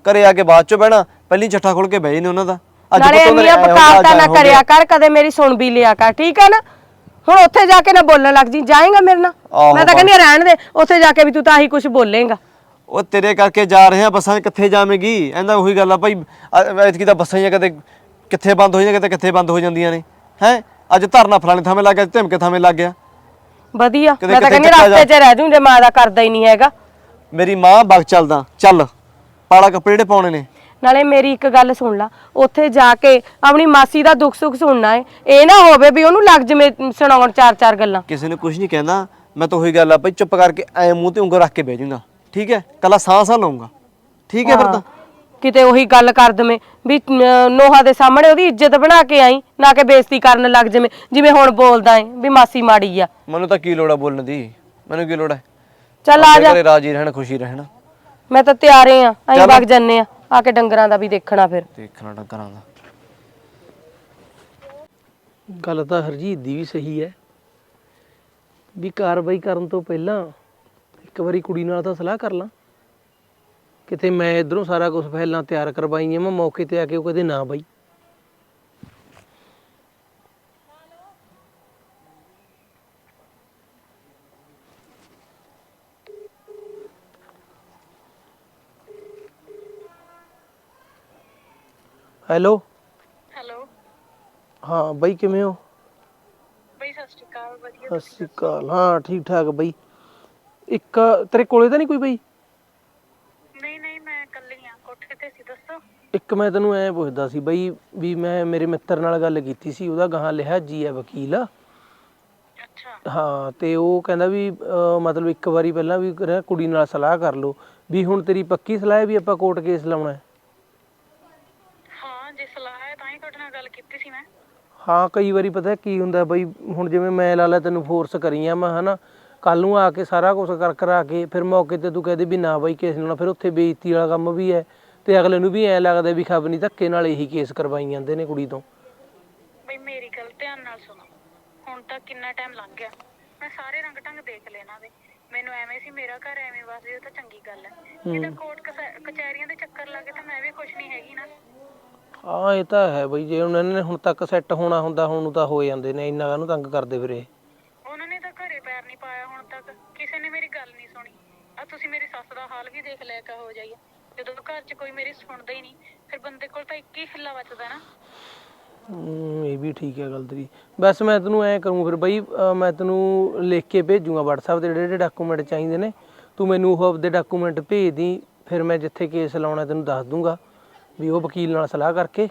ਘਰੇ ਆ ਕੇ ਬਾਅਦ ਚੋਂ ਬਹਿਣਾ ਪਹਿਲੀ ਚੱਠਾ ਖੋਲ ਕੇ ਬਹਿ ਨੇ ਉਹਨਾਂ ਦਾ। ਨਾਲੇ ਪੁੱਤ ਉਹਨਾਂ ਨੇ ਇੰਨੀਆਂ ਐਂ ਹੋ ਗਿਆ, ਬਕਾਵਤਾਂ ਅੱਜ ਨਾ ਐਂ ਹੋ ਗਿਆ। ਕਰਿਆ ਕਰ ਕਦੇ ਮੇਰੀ ਸੁਣ ਵੀ ਲਿਆ ਕਰ ਠੀਕ ਹੈ ਨਾ? ਹੁਣ ਉੱਥੇ ਜਾ ਕੇ ਨਾ ਬੋਲਣ ਲੱਗ ਜੀ ਜਾਏਗਾ ਮੇਰੇ ਨਾਲ? ਆਹੋ ਮੈਂ ਤਾਂ ਕਹਿੰਦੀ ਹਾਂ ਰਹਿਣ ਦੇ ਉੱਥੇ ਜਾ ਕੇ ਵੀ ਤੂੰ ਤਾਂ ਆਹੀ ਕੁਝ ਬੋਲੇਗਾ। ਉਹ ਤੇਰੇ ਕਰਕੇ ਜਾ ਰਹੇ ਆ ਬੱਸਾਂ 'ਚ ਕਿੱਥੇ ਜਾਵੇਂਗੀ? ਇਹਦਾ ਉਹੀ ਗੱਲ ਆ ਭਾਈ ਅ- ਐਤਕੀ ਤਾਂ ਬੱਸਾਂ ਹੀ ਆ, ਕਦੇ ਕਿੱਥੇ ਬੰਦ ਹੋ ਜਾਂਦੀਆਂ ਕਿਤੇ ਕਿੱਥੇ ਬੰਦ ਹੋ ਜਾਂਦੀਆਂ ਨੇ ਹੈ? ਅੱਜ ਧਰਨਾ ਫਲਾਣੇ ਥਾਵੇਂ ਲੱਗ ਗਿਆ ਧਮਕੇ ਥਾਵੇਂ ਲੱਗ ਗਿਆ। ਵਧੀਆ ਕਿਤੇ- ਮੈਂ ਤਾਂ ਕਿਤੇ ਕਹਿੰਦੀ ਚੱਕਾ ਰਸਤੇ 'ਚ ਰਹਿ ਜੂੰ ਜੇ ਮਾਂ ਦਾ ਕਰਦਾ ਹੀ ਨਹੀਂ ਹੈਗਾ। ਮੇਰੀ ਮਾਂ ਬਗ ਚੱਲਦਾ ਚੱਲ ਪਾਲਾ ਕੱਪੜੇ ਜਿਹੜੇ ਪਾਉਣੇ ਨੇ। ਨਾਲੇ ਮੇਰੀ ਇੱਕ ਗੱਲ ਸੁਣ ਲਾ ਉੱਥੇ ਜਾ ਕੇ ਆਪਣੀ ਮਾਸੀ ਦਾ ਦੁੱਖ ਸੁੱਖ ਸੁਣਨਾ ਏ। ਇਹ ਨਾ ਹੋਵੇ ਵੀ ਉਹਨੂੰ ਲੱਗ ਜਵੇਂ ਸੁਣਾਉਣ ਚਾਰ ਚਾਰ ਗੱਲਾਂ। ਕਿਸੇ ਨੇ ਕੁਝ ਨਹੀਂ ਕਹਿੰਦਾ ਮੈਂ ਤਾਂ ਉਹੀ ਗੱਲ ਆ ਭਾਈ ਚੁੱਪ ਕਰਕੇ ਐ ਮੂੰਹ ਤੇ ਉਂਗਲ ਰੱਖ ਕੇ ਬਹਿ ਜਾਊਂਗਾ ਠੀਕ ਹੈ? ਕੱਲਾ ਸਾਹ ਸਾਹ ਲਊਂਗਾ ਠੀਕ ਹੈ ਫਿਰ ਤਾਂ? ਕਿਤੇ ਉਹੀ ਗੱਲ ਕਰ ਦਵੇਂ ਵੀ ਅਹ, ਨੋਹਾ ਦੇ ਸਾਹਮਣੇ ਉਹਦੀ ਇੱਜ਼ਤ ਬਣਾ ਕੇ ਆਈ ਨਾ ਕਿ ਬੇਇੱਜ਼ਤੀ ਕਰਨ ਲੱਗ ਜਵੇਂ। ਜਿਵੇਂ ਹੁਣ ਬੋਲਦਾ ਏ ਵੀ ਮਾਸੀ ਮਾੜੀ ਆ। ਮੈਨੂੰ ਤਾਂ ਕੀ ਲੋੜ ਆ ਬੋਲਣ ਦੀ? ਮੈਨੂੰ ਕੀ ਲੋੜ ਹੈ ਚੱਲ ਆ ਜਾ। ਘਰੇ ਰਾਜੀ ਰਹਿਣ ਖੁਸ਼ੀ ਰਹਿਣ। ਮੈਂ ਤਾਂ ਤਿਆਰੇ ਆ ਅਸੀਂ। ਵਗ ਜੰਨੇ ਆ ਆ ਕੇ ਡੰਗਰਾਂ ਦਾ ਵੀ ਦੇਖਣਾ ਫਿਰ। ਦੇਖਣਾ ਡੰਗਰਾਂ ਦਾ। ਗੱਲ ਤਾਂ ਹਰਜੀਤ ਦੀ ਵੀ ਸਹੀ ਹੈ। ਵੀ ਕਾਰਵਾਈ ਕਰਨ ਤੋਂ ਪਹਿਲਾਂ ਇੱਕ ਵਾਰੀ ਕੁੜੀ ਨਾਲ ਤਾਂ ਸਲਾਹ ਕਰ ਲਾਂ। ਕਿਤੇ ਮੈਂ ਇਧਰੋਂ ਸਾਰਾ ਕੁਝ ਪਹਿਲਾਂ ਤਿਆਰ ਕਰਵਾਈਆਂ ਮੈਂ ਮੌਕੇ ਤੇ ਆ ਕੇ ਉਹ ਕਹਦੇ ਨਾ ਬਾਈ। ਹੈਲੋ? ਹੈਲੋ। ਹਾਂ ਬਾਈ ਕਿਵੇਂ ਹੋ? ਬਈ ਸਤਿ ਸ਼੍ਰੀ ਅਕਾਲ ਵਧੀਆ ਸਤਿ ਸ਼੍ਰੀ ਅਕਾਲ। ਹਾਂ ਠੀਕ ਠਾਕ ਬਾਈ। ਇੱਕ ਤੇਰੇ ਕੋਲੇ ਤਾਂ ਨਹੀਂ ਕੋਈ ਬਾਈ? ਨਹੀਂ ਨਹੀਂ ਮੈਂ ਇਕੱਲੀ ਆ। ਕੋਠੇ ਤੇ ਸੀ ਦੱਸੋ। ਇੱਕ ਮੈਂ ਤੈਨੂੰ ਐ ਪੁੱਛਦਾ ਸੀ ਬਈ ਵੀ ਮੈਂ ਮੇਰੇ ਮਿੱਤਰ ਨਾਲ ਗੱਲ ਕੀਤੀ ਸੀ ਉਹਦਾ ਗਾਹਾਂ ਲਿਹਾਜੀ ਹੈ ਵਕੀਲ। ਅੱਛਾ। ਹਾਂ ਤੇ ਉਹ ਕਹਿੰਦਾ ਵੀ ਅਹ, ਮਤਲਬ ਇੱਕ ਵਾਰੀ ਪਹਿਲਾਂ ਵੀ ਕੁੜੀ ਨਾਲ ਸਲਾਹ ਕਰ ਲਓ ਵੀ ਹੁਣ ਤੇਰੀ ਪੱਕੀ ਸਲਾਹ ਹੈ ਵੀ ਆਪਾਂ ਕੋਰਟ ਕੇਸ ਲਾਉਣਾ ਹੈ ਹਾਂ ਜੇ ਸਲਾਹ ਹੈ ਤਾਂ ਹੀ ਤੁਹਾਡੇ ਨਾਲ ਗੱਲ ਕੀਤੀ ਸੀ ਮੈਂ। ਹਾਂ ਕਈ ਵਾਰੀ ਪਤਾ ਕੀ ਹੁੰਦਾ ਬਈ ਹੁਣ ਜਿਵੇਂ ਮੈਂ ਲਾ ਲਾ ਤੈਨੂੰ ਫੋਰਸ ਕਰੀ ਆ ਮੈਂ ਹਨਾ ਕੱਲ ਨੂੰ ਆ ਕੇ ਸਾਰਾ ਕੁਝ ਕਰ ਕਰਾ ਕੇ ਫਿਰ ਮੌਕੇ ਤੇ ਤੂੰ ਕਹਦੇ ਵੀ ਨਾ ਬਈ ਕੇਸ ਲਾਉਣਾ ਫਿਰ ਉੱਥੇ ਬੇਇੱਜ਼ਤੀ ਵਾਲਾ ਕੰਮ ਵੀ ਹੈ ਤੇ ਅਗਲੇ ਨੂੰ ਵੀ ਐ ਲੱਗਦਾ ਵੀ ਖਬ ਨਹੀਂ ਧੱਕੇ ਨਾਲ ਇਹੀ ਕੇਸ ਕਰਵਾਈ ਜਾਂਦੇ ਨੇ ਕੁੜੀ ਤੋਂ। ਬਈ ਮੇਰੀ ਗੱਲ ਧਿਆਨ ਨਾਲ ਸੁਣੋ ਹੁਣ ਤੱਕ ਕਿੰਨਾ ਟਾਈਮ ਲੰਘ ਗਿਆ ਮੈਂ ਸਾਰੇ ਰੰਗ ਢੰਗ ਦੇਖ ਲਏ ਇਹਨਾਂ ਦੇ ਮੈਨੂੰ ਐਵੇਂ ਸੀ ਮੇਰਾ ਘਰ ਐਵੇਂ ਵਸ ਜੇ ਤਾਂ ਚੰਗੀ ਗੱਲ ਹੈ। ਤਾਂ ਕੋਰਟ ਕਚਹਿਰੀਆਂ ਦੇ ਚੱਕਰ ਲੱਗੇ ਤਾਂ ਮੈਂ ਵੀ ਕੁਝ ਨਹੀਂ ਹੈਗੀ ਨਾ। ਹਾਂ ਇਹ ਤਾਂ ਹੈ ਬਈ ਜੇ ਉਹਨਾਂ ਨੇ ਹੁਣ ਤੱਕ ਸੈੱਟ ਹੋਣਾ ਹੁੰਦਾ ਹੁਣ ਨੂੰ ਤਾਂ ਹੋ ਜਾਂਦੇ ਨੇ ਇੰਨਾ ਕਾਹਨੂੰ ਤੰਗ ਕਰਦੇ ਫਿਰ ਇਹ ਉਹਨਾਂ ਨੇ ਤਾਂ ਘਰੇ ਪੈਰ ਨਹੀਂ ਪਾਇਆ ਹੁਣ ਤੱਕ ਕਿਸੇ ਨੇ ਮੇਰੀ ਗੱਲ ਨਹੀਂ ਸੁਣੀ। ਆ ਤੁਸੀਂ ਮੇਰੀ ਸੱਸ ਦਾ ਹਾਲ ਵੀ ਦੇਖ ਲਿਆ ਕਹੋ ਜਾਈਏ ਜਦੋਂ ਘਰ 'ਚ ਕੋਈ ਮੇਰੀ ਸੁਣਦਾ ਹੀ ਨਹੀਂ ਫਿਰ ਬੰਦੇ ਕੋਲ ਤਾਂ ਇੱਕ ਹੀ ਹਿੱਲਾ ਬਚਦਾ ਨਾ। ਹਮ, ਇਹ ਵੀ ਠੀਕ ਹੈ ਗੱਲ ਤੇਰੀ। ਬਸ ਮੈਂ ਤੈਨੂੰ ਐ ਕਰੂੰ ਫਿਰ ਬਈ ਅਹ ਮੈਂ ਤੈਨੂੰ ਲਿਖ ਕੇ ਭੇਜੂਗਾ WhatsApp ਤੇ ਜਿਹੜੇ ਜਿਹੜੇ ਡਾਕੂਮੈਂਟ ਚਾਹੀਦੇ ਨੇ। ਤੂੰ ਮੈਨੂੰ ਉਹ ਆਪਦੇ ਡਾਕੂਮੈਂਟ ਭੇਜ ਦੀ ਫਿਰ ਮੈਂ ਜਿੱਥੇ ਕੇਸ ਲਾਉਣਾ ਤੈਨੂੰ ਦੱਸ ਦੂੰਗਾ ਵੀ ਉਹ ਵਕੀਲ ਨਾਲ ਸਲਾਹ ਕਰਕੇ।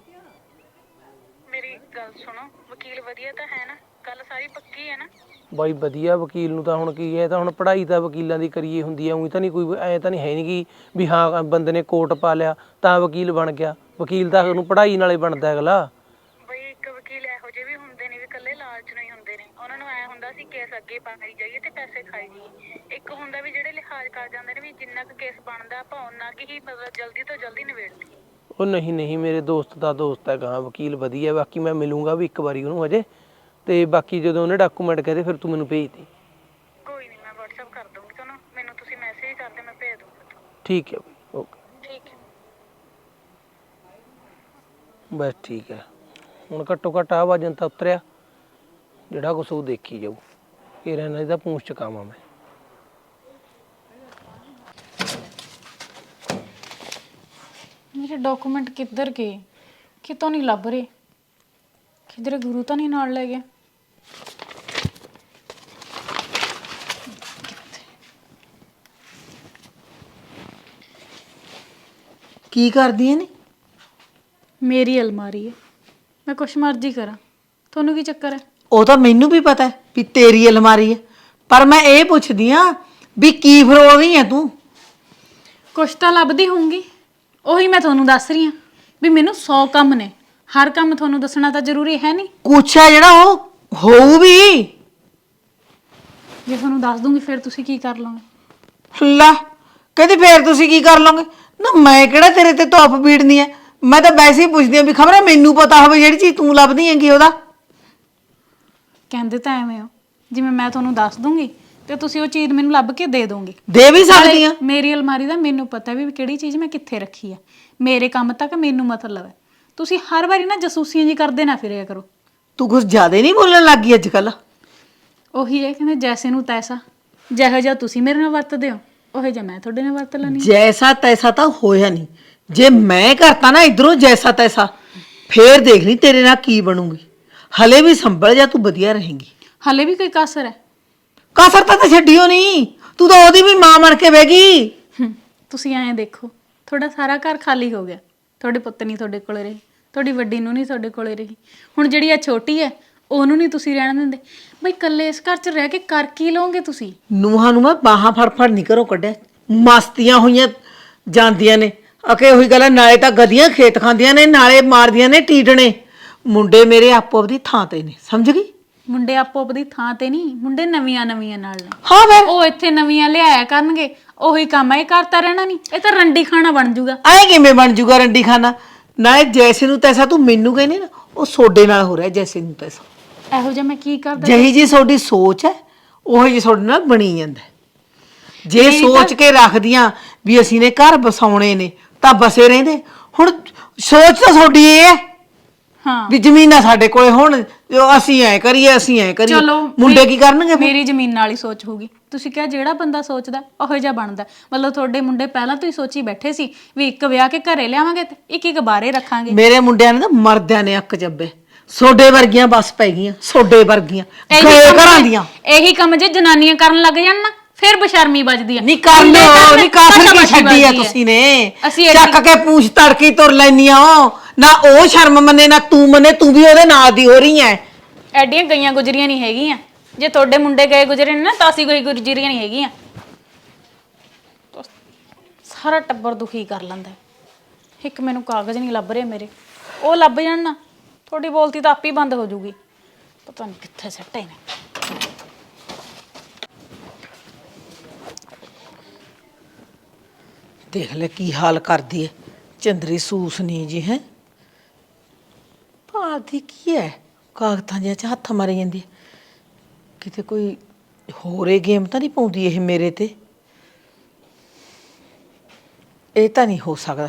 ਮੇਰੀ ਗੱਲ ਸੁਣੋ ਵਕੀਲ ਵਧੀਆ ਤਾਂ ਹੈ ਨਾ ਗੱਲ ਸਾਰੀ ਪੱਕੀ ਹੈ ਨਾ। ਬਾਈ ਵਧੀਆ ਵਕੀਲ ਨੂੰ ਤਾਂ ਹੁਣ ਕੀ ਹੈ ਤਾਂ ਹੁਣ ਪੜ੍ਹਾਈ ਤਾਂ ਵਕੀਲਾਂ ਦੀ ਕਰੀਏ ਹੁੰਦੀ ਆ ਉਹੀ ਤਾਂ ਨਹੀਂ ਕੋਈ ਐ ਤਾਂ ਨਹੀਂ ਹੈ ਨਹੀਂ ਕਿ ਵੀ ਹਾਂ ਬੰਦੇ ਨੇ ਕੋਟ ਪਾ ਲਿਆ ਤਾਂ ਵਕੀਲ ਬਣ ਗਿਆ। ਵਕੀਲ ਤਾਂ ਉਹਨੂੰ ਪੜ੍ਹਾਈ ਨਾਲੇ ਬਣਦਾ ਅਗਲਾ। ਬਈ ਇੱਕ ਵਕੀਲ ਇਹੋ ਜਿਹੇ ਵੀ ਹੁੰਦੇ ਨੇ ਵੀ ਇਕੱਲੇ ਲਾਲਚ ਨਹੀਂ ਹੁੰਦੇ ਨੇ। ਉਹਨਾਂ ਨੂੰ ਐ ਹੁੰਦਾ ਸੀ ਕੇਸ ਅੱਗੇ ਪਾਈ ਜਾਈਏ ਤੇ ਪੈਸੇ ਖਾਈ ਜਾਈਏ। ਇੱਕ ਹੁੰਦਾ ਵੀ ਜਿਹੜੇ ਲਿਹਾਜ਼ ਕਰ ਜਾਂਦੇ ਨੇ ਵੀ ਜਿੰਨਾ ਕੁ ਕੇਸ ਬਣਦਾ ਆਪਾਂ ਉਹਨਾਂ ਕੁ ਹੀ ਮਤਲਬ ਜਲਦੀ ਤੋਂ ਜਲਦੀ ਨਿਬੇੜ ਲਈਏ ਉਹ ਨਹੀਂ ਨਹੀਂ ਮੇਰੇ ਦੋਸਤ ਦਾ ਦੋਸਤ ਹੈ ਗਾ ਵਕੀਲ ਵਧੀਆ ਬਾਕੀ ਮੈਂ ਮਿਲੂੰਗਾ ਵੀ ਇੱਕ ਵਾਰੀ ਉਹਨੂੰ ਹਜੇ। ਤੇ ਬਾਕੀ ਜਦੋਂ ਉਹਨੇ ਡਾਕੂਮੈਂਟ ਕਹਦੇ ਫਿਰ ਤੂੰ ਮੈਨੂੰ ਭੇਜ ਦੇ। ਕੋਈ ਨਹੀਂ ਮੈਂ WhatsApp ਕਰ ਦੂੰਗੀ ਤੁਹਾਨੂੰ। ਮੈਨੂੰ ਤੁਸੀਂ ਮੈਸੇਜ ਕਰ ਦੇ ਮੈਂ ਭੇਜ ਦੂੰਗੀ ਠੀਕ ਹੈ ਬਈ ਓਕੇ। ਠੀਕ ਹੈ। ਬਸ ਠੀਕ ਹੈ। ਹੁਣ ਘੱਟੋ ਘੱਟ ਆ ਵਜਨ ਤਾਂ ਉਤਰਿਆ। ਜਿਹੜਾ ਕੁਛ ਉਹ ਦੇਖੀ ਜਾਊ। ਇਹ ਰਹਿਣਾ ਇਹਦਾ ਪੂੰਛ ਚਕਾਵਾਂ ਮੈਂ। ਮੇਰੇ ਡਾਕੂਮੈਂਟ ਕਿੱਧਰ ਗਏ? ਕਿਤੋਂ ਨਹੀਂ ਲੱਭ ਰਹੇ? ਕਿਧਰੇ ਗੁਰੂ ਤਾਂ ਨਹੀਂ ਨਾਲ ਲੈ ਗਿਆ ਕੀ ਕਰਦੀਆਂ ਨੇ? ਮੇਰੀ ਅਲਮਾਰੀ ਹੈ। ਮੈਂ ਕੁਛ ਮਰਜ਼ੀ ਕਰਾਂ। ਤੁਹਾਨੂੰ ਕੀ ਚੱਕਰ ਹੈ? ਉਹ ਤਾਂ ਮੈਨੂੰ ਵੀ ਪਤਾ ਹੈ ਵੀ ਤੇਰੀ ਅਲਮਾਰੀ ਹੈ। ਪਰ ਮੈਂ ਇਹ ਪੁੱਛਦੀ ਆ ਵੀ ਕੀ ਫਰੋਲ ਰਹੀ ਹੈ ਤੂੰ? ਕੁਛ ਤਾਂ ਲੱਭਦੀ ਹੋਊਂਗੀ। ਉਹੀ ਮੈਂ ਤੁਹਾਨੂੰ ਦੱਸ ਰਹੀ ਹਾਂ ਵੀ ਮੈਨੂੰ 100 ਕੰਮ ਨੇ। ਹਰ ਕੰਮ ਤੁਹਾਨੂੰ ਦੱਸਣਾ ਤਾਂ ਜ਼ਰੂਰੀ ਹੈ ਨਹੀਂ। ਕੁਛ ਹੈ ਜਿਹੜਾ ਉਹ ਹੋਊ ਵੀ? ਜੇ ਤੁਹਾਨੂੰ ਦੱਸ ਦੂੰਗੀ ਫਿਰ ਤੁਸੀਂ ਕੀ ਕਰ ਲਓਗੇ? ਲੈ ਕਹਿੰਦੀ ਫੇਰ ਤੁਸੀਂ ਕੀ ਕਰ ਲਓਗੇ? ਨਾ ਮੈਂ ਕਿਹੜਾ ਤੇਰੇ ਤੇ ਧੋਪ ਬੀੜਨੀ ਐ? ਮੈਂ ਤਾਂ ਵੈਸੇ ਹੀ ਪੁੱਛਦੀ ਆ ਵੀ ਖਬਰ ਮੈਨੂੰ ਪਤਾ ਹੋਵੇ ਜਿਹੜੀ ਚੀਜ਼ ਤੂੰ ਲੱਭਦੀ ਹੈਗੀ ਉਹਦਾ। ਕਹਿੰਦੇ ਤਾਂ ਐਵੇਂ ਹੋ। ਜਿਵੇਂ ਮੈਂ ਤੁਹਾਨੂੰ ਦੱਸ ਦੂੰਗੀ ਤੇ ਤੁਸੀਂ ਉਹ ਚੀਜ਼ ਮੈਨੂੰ ਲੱਭ ਕੇ ਦੇ ਦੋਗੇ। ਦੇ ਵੀ ਸਕਦੀ ਆ। ਮੇਰੀ ਅਲਮਾਰੀ ਦਾ ਮੈਨੂੰ ਪਤਾ ਵੀ ਕਿਹੜੀ ਚੀਜ਼ ਮੈਂ ਕਿੱਥੇ ਰੱਖੀ ਆ ਮੇਰੇ ਕੰਮ ਤੱਕ ਮੈਨੂੰ ਮਤਲਬ ਹੈ ਤੁਸੀਂ ਹਰ ਵਾਰੀ ਨਾ ਜਸੂਸੀਆਂ ਜੀ ਕਰਦੇ ਨਾ ਫਿਰਿਆ ਕਰੋ। ਤੂੰ ਕੁਝ ਜ਼ਿਆਦਾ ਨਹੀਂ ਬੋਲਣ ਲੱਗੀ ਅੱਜ ਕੱਲ ਉਹੀ ਹੈ ਕਹਿੰਦੇ ਜੈਸੇ ਨੂੰ ਤੈਸਾ। ਜਿਹੋ ਜਿਹਾ ਤੁਸੀਂ ਮੇਰੇ ਨਾਲ ਵਰਤਦੇ ਹੋ। ਉਹੋ ਜਿਹਾ ਮੈਂ ਤੁਹਾਡੇ ਨਾਲ ਵਰਤ ਲੈਣੀ ਜੈਸਾ ਤੈਸਾ ਤਾਂ ਹੋਇਆ ਨਹੀਂ। ਜੇ ਮੈਂ ਕਰਤਾ ਨਾ ਇਧਰੋਂ ਜੈਸਾ ਤੈਸਾ ਫੇਰ ਦੇਖ ਲਈ ਤੇਰੇ ਨਾਲ ਕੀ ਬਣੂਗੀ। ਹਲੇ ਵੀ ਸੰਭਲ ਜਾ ਤੂੰ ਵਧੀਆ ਰਹੇਂਗੀ। ਹਲੇ ਵੀ ਕੋਈ ਕਸਰ ਹੈ? ਕਾਸਰ ਤਾਂ ਤਾਂ ਛੱਡਿਓ ਨਹੀਂ ਤੂੰ ਤਾਂ ਉਹਦੀ ਵੀ ਮਾਂ ਬਣ ਕੇ ਬੈਗੀ ਹਮ, ਤੁਸੀਂ ਐਂ ਦੇਖੋ ਤੁਹਾਡਾ ਸਾਰਾ ਘਰ ਖਾਲੀ ਹੋ ਗਿਆ। ਤੁਹਾਡੇ ਪੁੱਤ ਨਹੀਂ ਤੁਹਾਡੇ ਕੋਲੇ ਰਹੀ ਤੁਹਾਡੀ ਵੱਡੀ ਨੂੰ ਨਹੀਂ ਤੁਹਾਡੇ ਕੋਲੇ ਰਹੀ। ਹੁਣ ਜਿਹੜੀ ਆ ਛੋਟੀ ਹੈ ਉਹਨੂੰ ਨਹੀਂ ਤੁਸੀਂ ਰਹਿਣ ਦਿੰਦੇ। ਬਈ ਇਕੱਲੇ ਇਸ ਘਰ 'ਚ ਰਹਿ ਕੇ ਕਰ ਕੀ ਲਓਗੇ ਤੁਸੀਂ? ਨੂਹਾਂ ਨੂੰ ਮੈਂ ਬਾਹਾਂ ਫੜ ਫੜ ਨਹੀਂ ਘਰੋਂ ਕੱਢਿਆ। ਮਸਤੀਆਂ ਹੋਈਆਂ ਜਾਂਦੀਆਂ ਨੇ। ਅਕੇ ਉਹੀ ਗੱਲ ਹੈ, ਨਾਲੇ ਤਾਂ ਗਦੀਆਂ ਖੇਤ ਖਾਂਦੀਆਂ ਨੇ ਨਾਲੇ ਮਾਰਦੀਆਂ ਨੇ ਟੀਟਣੇ। ਮੁੰਡੇ ਮੇਰੇ ਆਪੋ ਆਪਦੀ ਥਾਂ ਤੇ ਨੇ ਸਮਝ ਗਈ? ਮੁੰਡੇ ਆਪੋ ਆਪਦੀ ਥਾਂ ਤੇ ਨਹੀਂ ਮੁੰਡੇ ਨਵੀਆਂ ਨਵੀਆਂ ਨਾਲ ਨੇ। ਹਾਂ ਵੇ। ਉਹ ਇੱਥੇ ਨਵੀਆਂ ਲਿਆਇਆ ਕਰਨਗੇ ਉਹੀ ਕੰਮ ਹੈ ਇਹ ਕਰਤਾ ਰਹਿਣਾ ਨਹੀਂ ਇਹ ਤਾਂ ਰੰਡੀ ਖਾਣਾ ਬਣ ਜੂਗਾ। ਐ ਕਿਵੇਂ ਬਣ ਜੂਗਾ ਰੰਡੀ ਖਾਨਾ ਨਾਲੇ ਜੈਸੇ ਨੂੰ ਤੈਸਾ ਤੂੰ ਮੈਨੂੰ ਕਹਿੰਦੀ ਨਾ ਉਹ ਸੋਡੇ ਨਾਲ ਹੋ ਰਿਹਾ ਜੈਸੇ ਨੂੰ ਤੈਸਾ ਇਹੋ ਜਿਹਾ ਮੈਂ ਕੀ ਕਰਦਾ? ਜਿਹੀ ਜੀ ਤੁਹਾਡੀ ਸੋਚ ਹੈ ਉਹੀ ਜੀ ਤੁਹਾਡੇ ਨਾਲ ਬਣੀ ਜਾਂਦਾ ਹੈ। ਜੇ ਸੋਚ ਕੇ ਰੱਖਦੀਆਂ ਵੀ ਅਸੀਂ ਨੇ ਘਰ ਬਸਾਉਣੇ ਨੇ ਤਾਂ ਬਸੇ ਰਹਿੰਦੇ। ਹੁਣ ਸੋਚ ਤਾਂ ਤੁਹਾਡੀ ਇਹ ਹੈ ਹਾਂ। ਵੀ ਜ਼ਮੀਨਾਂ ਸਾਡੇ ਕੋਲੇ ਹੁਣ ਜੋ ਅਸੀਂ ਐ ਕਰੀਏ ਅਸੀਂ ਐ ਕਰੀਏ। ਚਲੋ ਮੁੰਡੇ ਕੀ ਕਰਨਗੇ ਫਿਰ? ਮੇਰੀ ਜ਼ਮੀਨ ਨਾਲ ਹੀ ਸੋਚ ਹੋਊਗੀ। ਤੁਸੀਂ ਕਿਹਾ ਜਿਹੜਾ ਬੰਦਾ ਸੋਚਦਾ ਉਹੋ ਜਿਹਾ ਬਣਦਾ। ਮਤਲਬ ਤੁਹਾਡੇ ਮੁੰਡੇ ਪਹਿਲਾਂ ਤੋਂ ਹੀ ਸੋਚੀ ਬੈਠੇ ਸੀ ਵੀ ਇੱਕ ਵਿਆਹ ਕੇ ਘਰੇ ਲਿਆਵਾਂਗੇ ਤੇ ਇੱਕ ਇੱਕ ਬਾਹਰੇ ਰੱਖਾਂਗੇ। ਮੇਰੇ ਮੁੰਡਿਆਂ ਨੇ ਤਾਂ ਮਰਦਿਆਂ ਨੇ ਅੱਕ ਜੱਬੇ। ਸੋਡੇ ਵਰਗੀਆਂ ਬਸ ਪੈ ਗਈਆਂ ਸੋਡੇ ਵਰਗੀਆਂ ਇਹੀ ਗਏ ਕੰਮ ਘਰਾਂ ਜੇ- ਦੀਆਂ। ਇਹੀ ਕੰਮ ਜੇ ਜਨਾਨੀਆਂ ਕਰਨ ਲੱਗ ਜਾਣ ਨਾ ਫਿਰ ਬਸ਼ਰਮੀ ਵੱਜਦੀ ਆ। ਨਹੀਂ ਕਰ ਮੁੰਡੇ ਲੋ ਕਰਨ ਨਹੀਂ ਕਾਫਰ ਕੀ ਛੱਡੀ ਆ ਵੱਜਦੀ ਤੁਸੀਂ ਨੇ। ਅਸੀਂ ਚੱਕ ਕੇ ਪੂਛ ਤੜਕੀ ਤੁਰ ਲੈਨੀਆਂ ਨਾ ਉਹ ਸ਼ਰਮ ਮੰਨੇ ਨਾ ਤੂੰ ਮੰਨੇ ਤੂੰ ਵੀ ਉਹਦੇ ਨਾਲ ਦੀ ਹੋ ਰਹੀ ਐ। ਐਡੀਆਂ ਗਈਆਂ ਗੁਜਰੀਆਂ ਨਹੀਂ ਹੈਗੀਆਂ। ਜੇ ਤੁਹਾਡੇ ਮੁੰਡੇ ਗਏ ਗੁਜਰੇ ਨੇ ਨਾ ਤਾਂ ਅਸੀਂ ਕੋਈ ਗੁਜਰੀਆਂ ਨਹੀਂ ਹੈਗੀਆਂ। ਤਾਂ ਸਾਰਾ ਟੱਬਰ ਦੁਖੀ ਕਰ ਲੈਂਦਾ। ਹੈ। ਇੱਕ ਮੈਨੂੰ ਕਾਗਜ਼ ਨਹੀਂ ਲੱਭ ਰਹੇ ਮੇਰੇ। ਉਹ ਲੱਭ ਜਾਣ ਨਾ। ਤੁਹਾਡੀ ਬੋਲਤੀ ਤਾਂ ਆਪੇ ਹੀ ਬੰਦ ਹੋ ਜੂਗੀ। ਪਤਾ ਨਹੀਂ ਕਿੱਥੇ ਸੱਟੇ ਨੇ ਦੇਖ ਲੈ ਕੀ ਹਾਲ ਕਰਦੀ ਐ। ਚੰਦਰੀ ਸੂਸਨੀ ਜੀ, ਹੈ। ਭਾਲਦੀ ਕੀ ਹੈ ਕਾਗਤਾਂ ਜਿਹਾ ਚ ਹੱਥ ਮਾਰੀ ਜਾਂਦੀ ਹੈ ਕਿਤੇ ਕੋਈ ਹੋਰੇ ਗੇਮ ਤਾਂ ਨਹੀਂ ਪਾਉਂਦੀ ਇਹ ਮੇਰੇ ਤੇ? ਇਹ ਤਾਂ ਨਹੀਂ ਹੋ ਸਕਦਾ।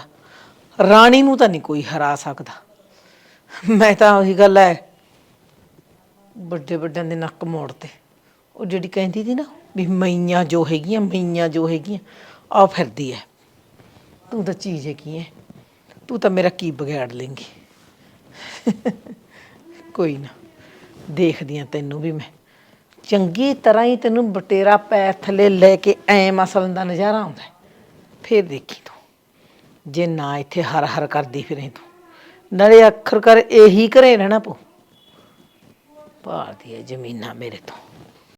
ਰਾਣੀ ਨੂੰ ਤਾਂ ਨਹੀਂ ਕੋਈ ਹਰਾ ਸਕਦਾ। ਮੈਂ ਤਾਂ ਉਹੀ ਗੱਲ ਐ। ਵੱਡੇ ਵੱਡਿਆਂ ਦੇ ਨੱਕ ਮੋੜ ਤੇ। ਉਹ ਜਿਹੜੀ ਕਹਿੰਦੀ ਸੀ ਨਾ ਵੀ ਮਈਆਂ ਜੋ ਹੈਗੀਆਂ, ਮਈਆਂ ਜੋ ਹੈਗੀਆਂ ਆ ਫਿਰਦੀ ਐ। ਤੂੰ ਤਾਂ ਚੀਜ਼ ਕੀ ਐ। ਤੂੰ ਤਾਂ ਮੇਰਾ ਕੀ ਵਿਗਾੜ ਲੇਂਗੀ। ਕੋਈ ਨਾ, ਦੇਖਦੀ ਆ ਤੈਨੂੰ ਵੀ ਮੈਂ। ਚੰਗੀ ਤਰ੍ਹਾਂ ਹੀ ਤੈਨੂੰ ਬਟੇਰਾ ਪੈਰ ਥੱਲੇ ਲੈ ਕੇ ਐ ਮਸਲਨ ਦਾ ਨਜ਼ਾਰਾ ਆਉਂਦਾ ਹੈ। ਫੇਰ ਦੇਖੀ ਤੂੰ। ਜੇ ਨਾ ਇੱਥੇ ਹਰ ਹਰ ਕਰਦੀ ਫਿਰੇ ਤੂੰ। ਨਾਲੇ ਆਖਰਕਾਰ ਇਹੀ ਘਰੇ ਰਹਿਣਾ ਪਊ। ਭਾਲਦੀ ਹੈ ਜ਼ਮੀਨਾਂ ਮੇਰੇ ਤੋਂ।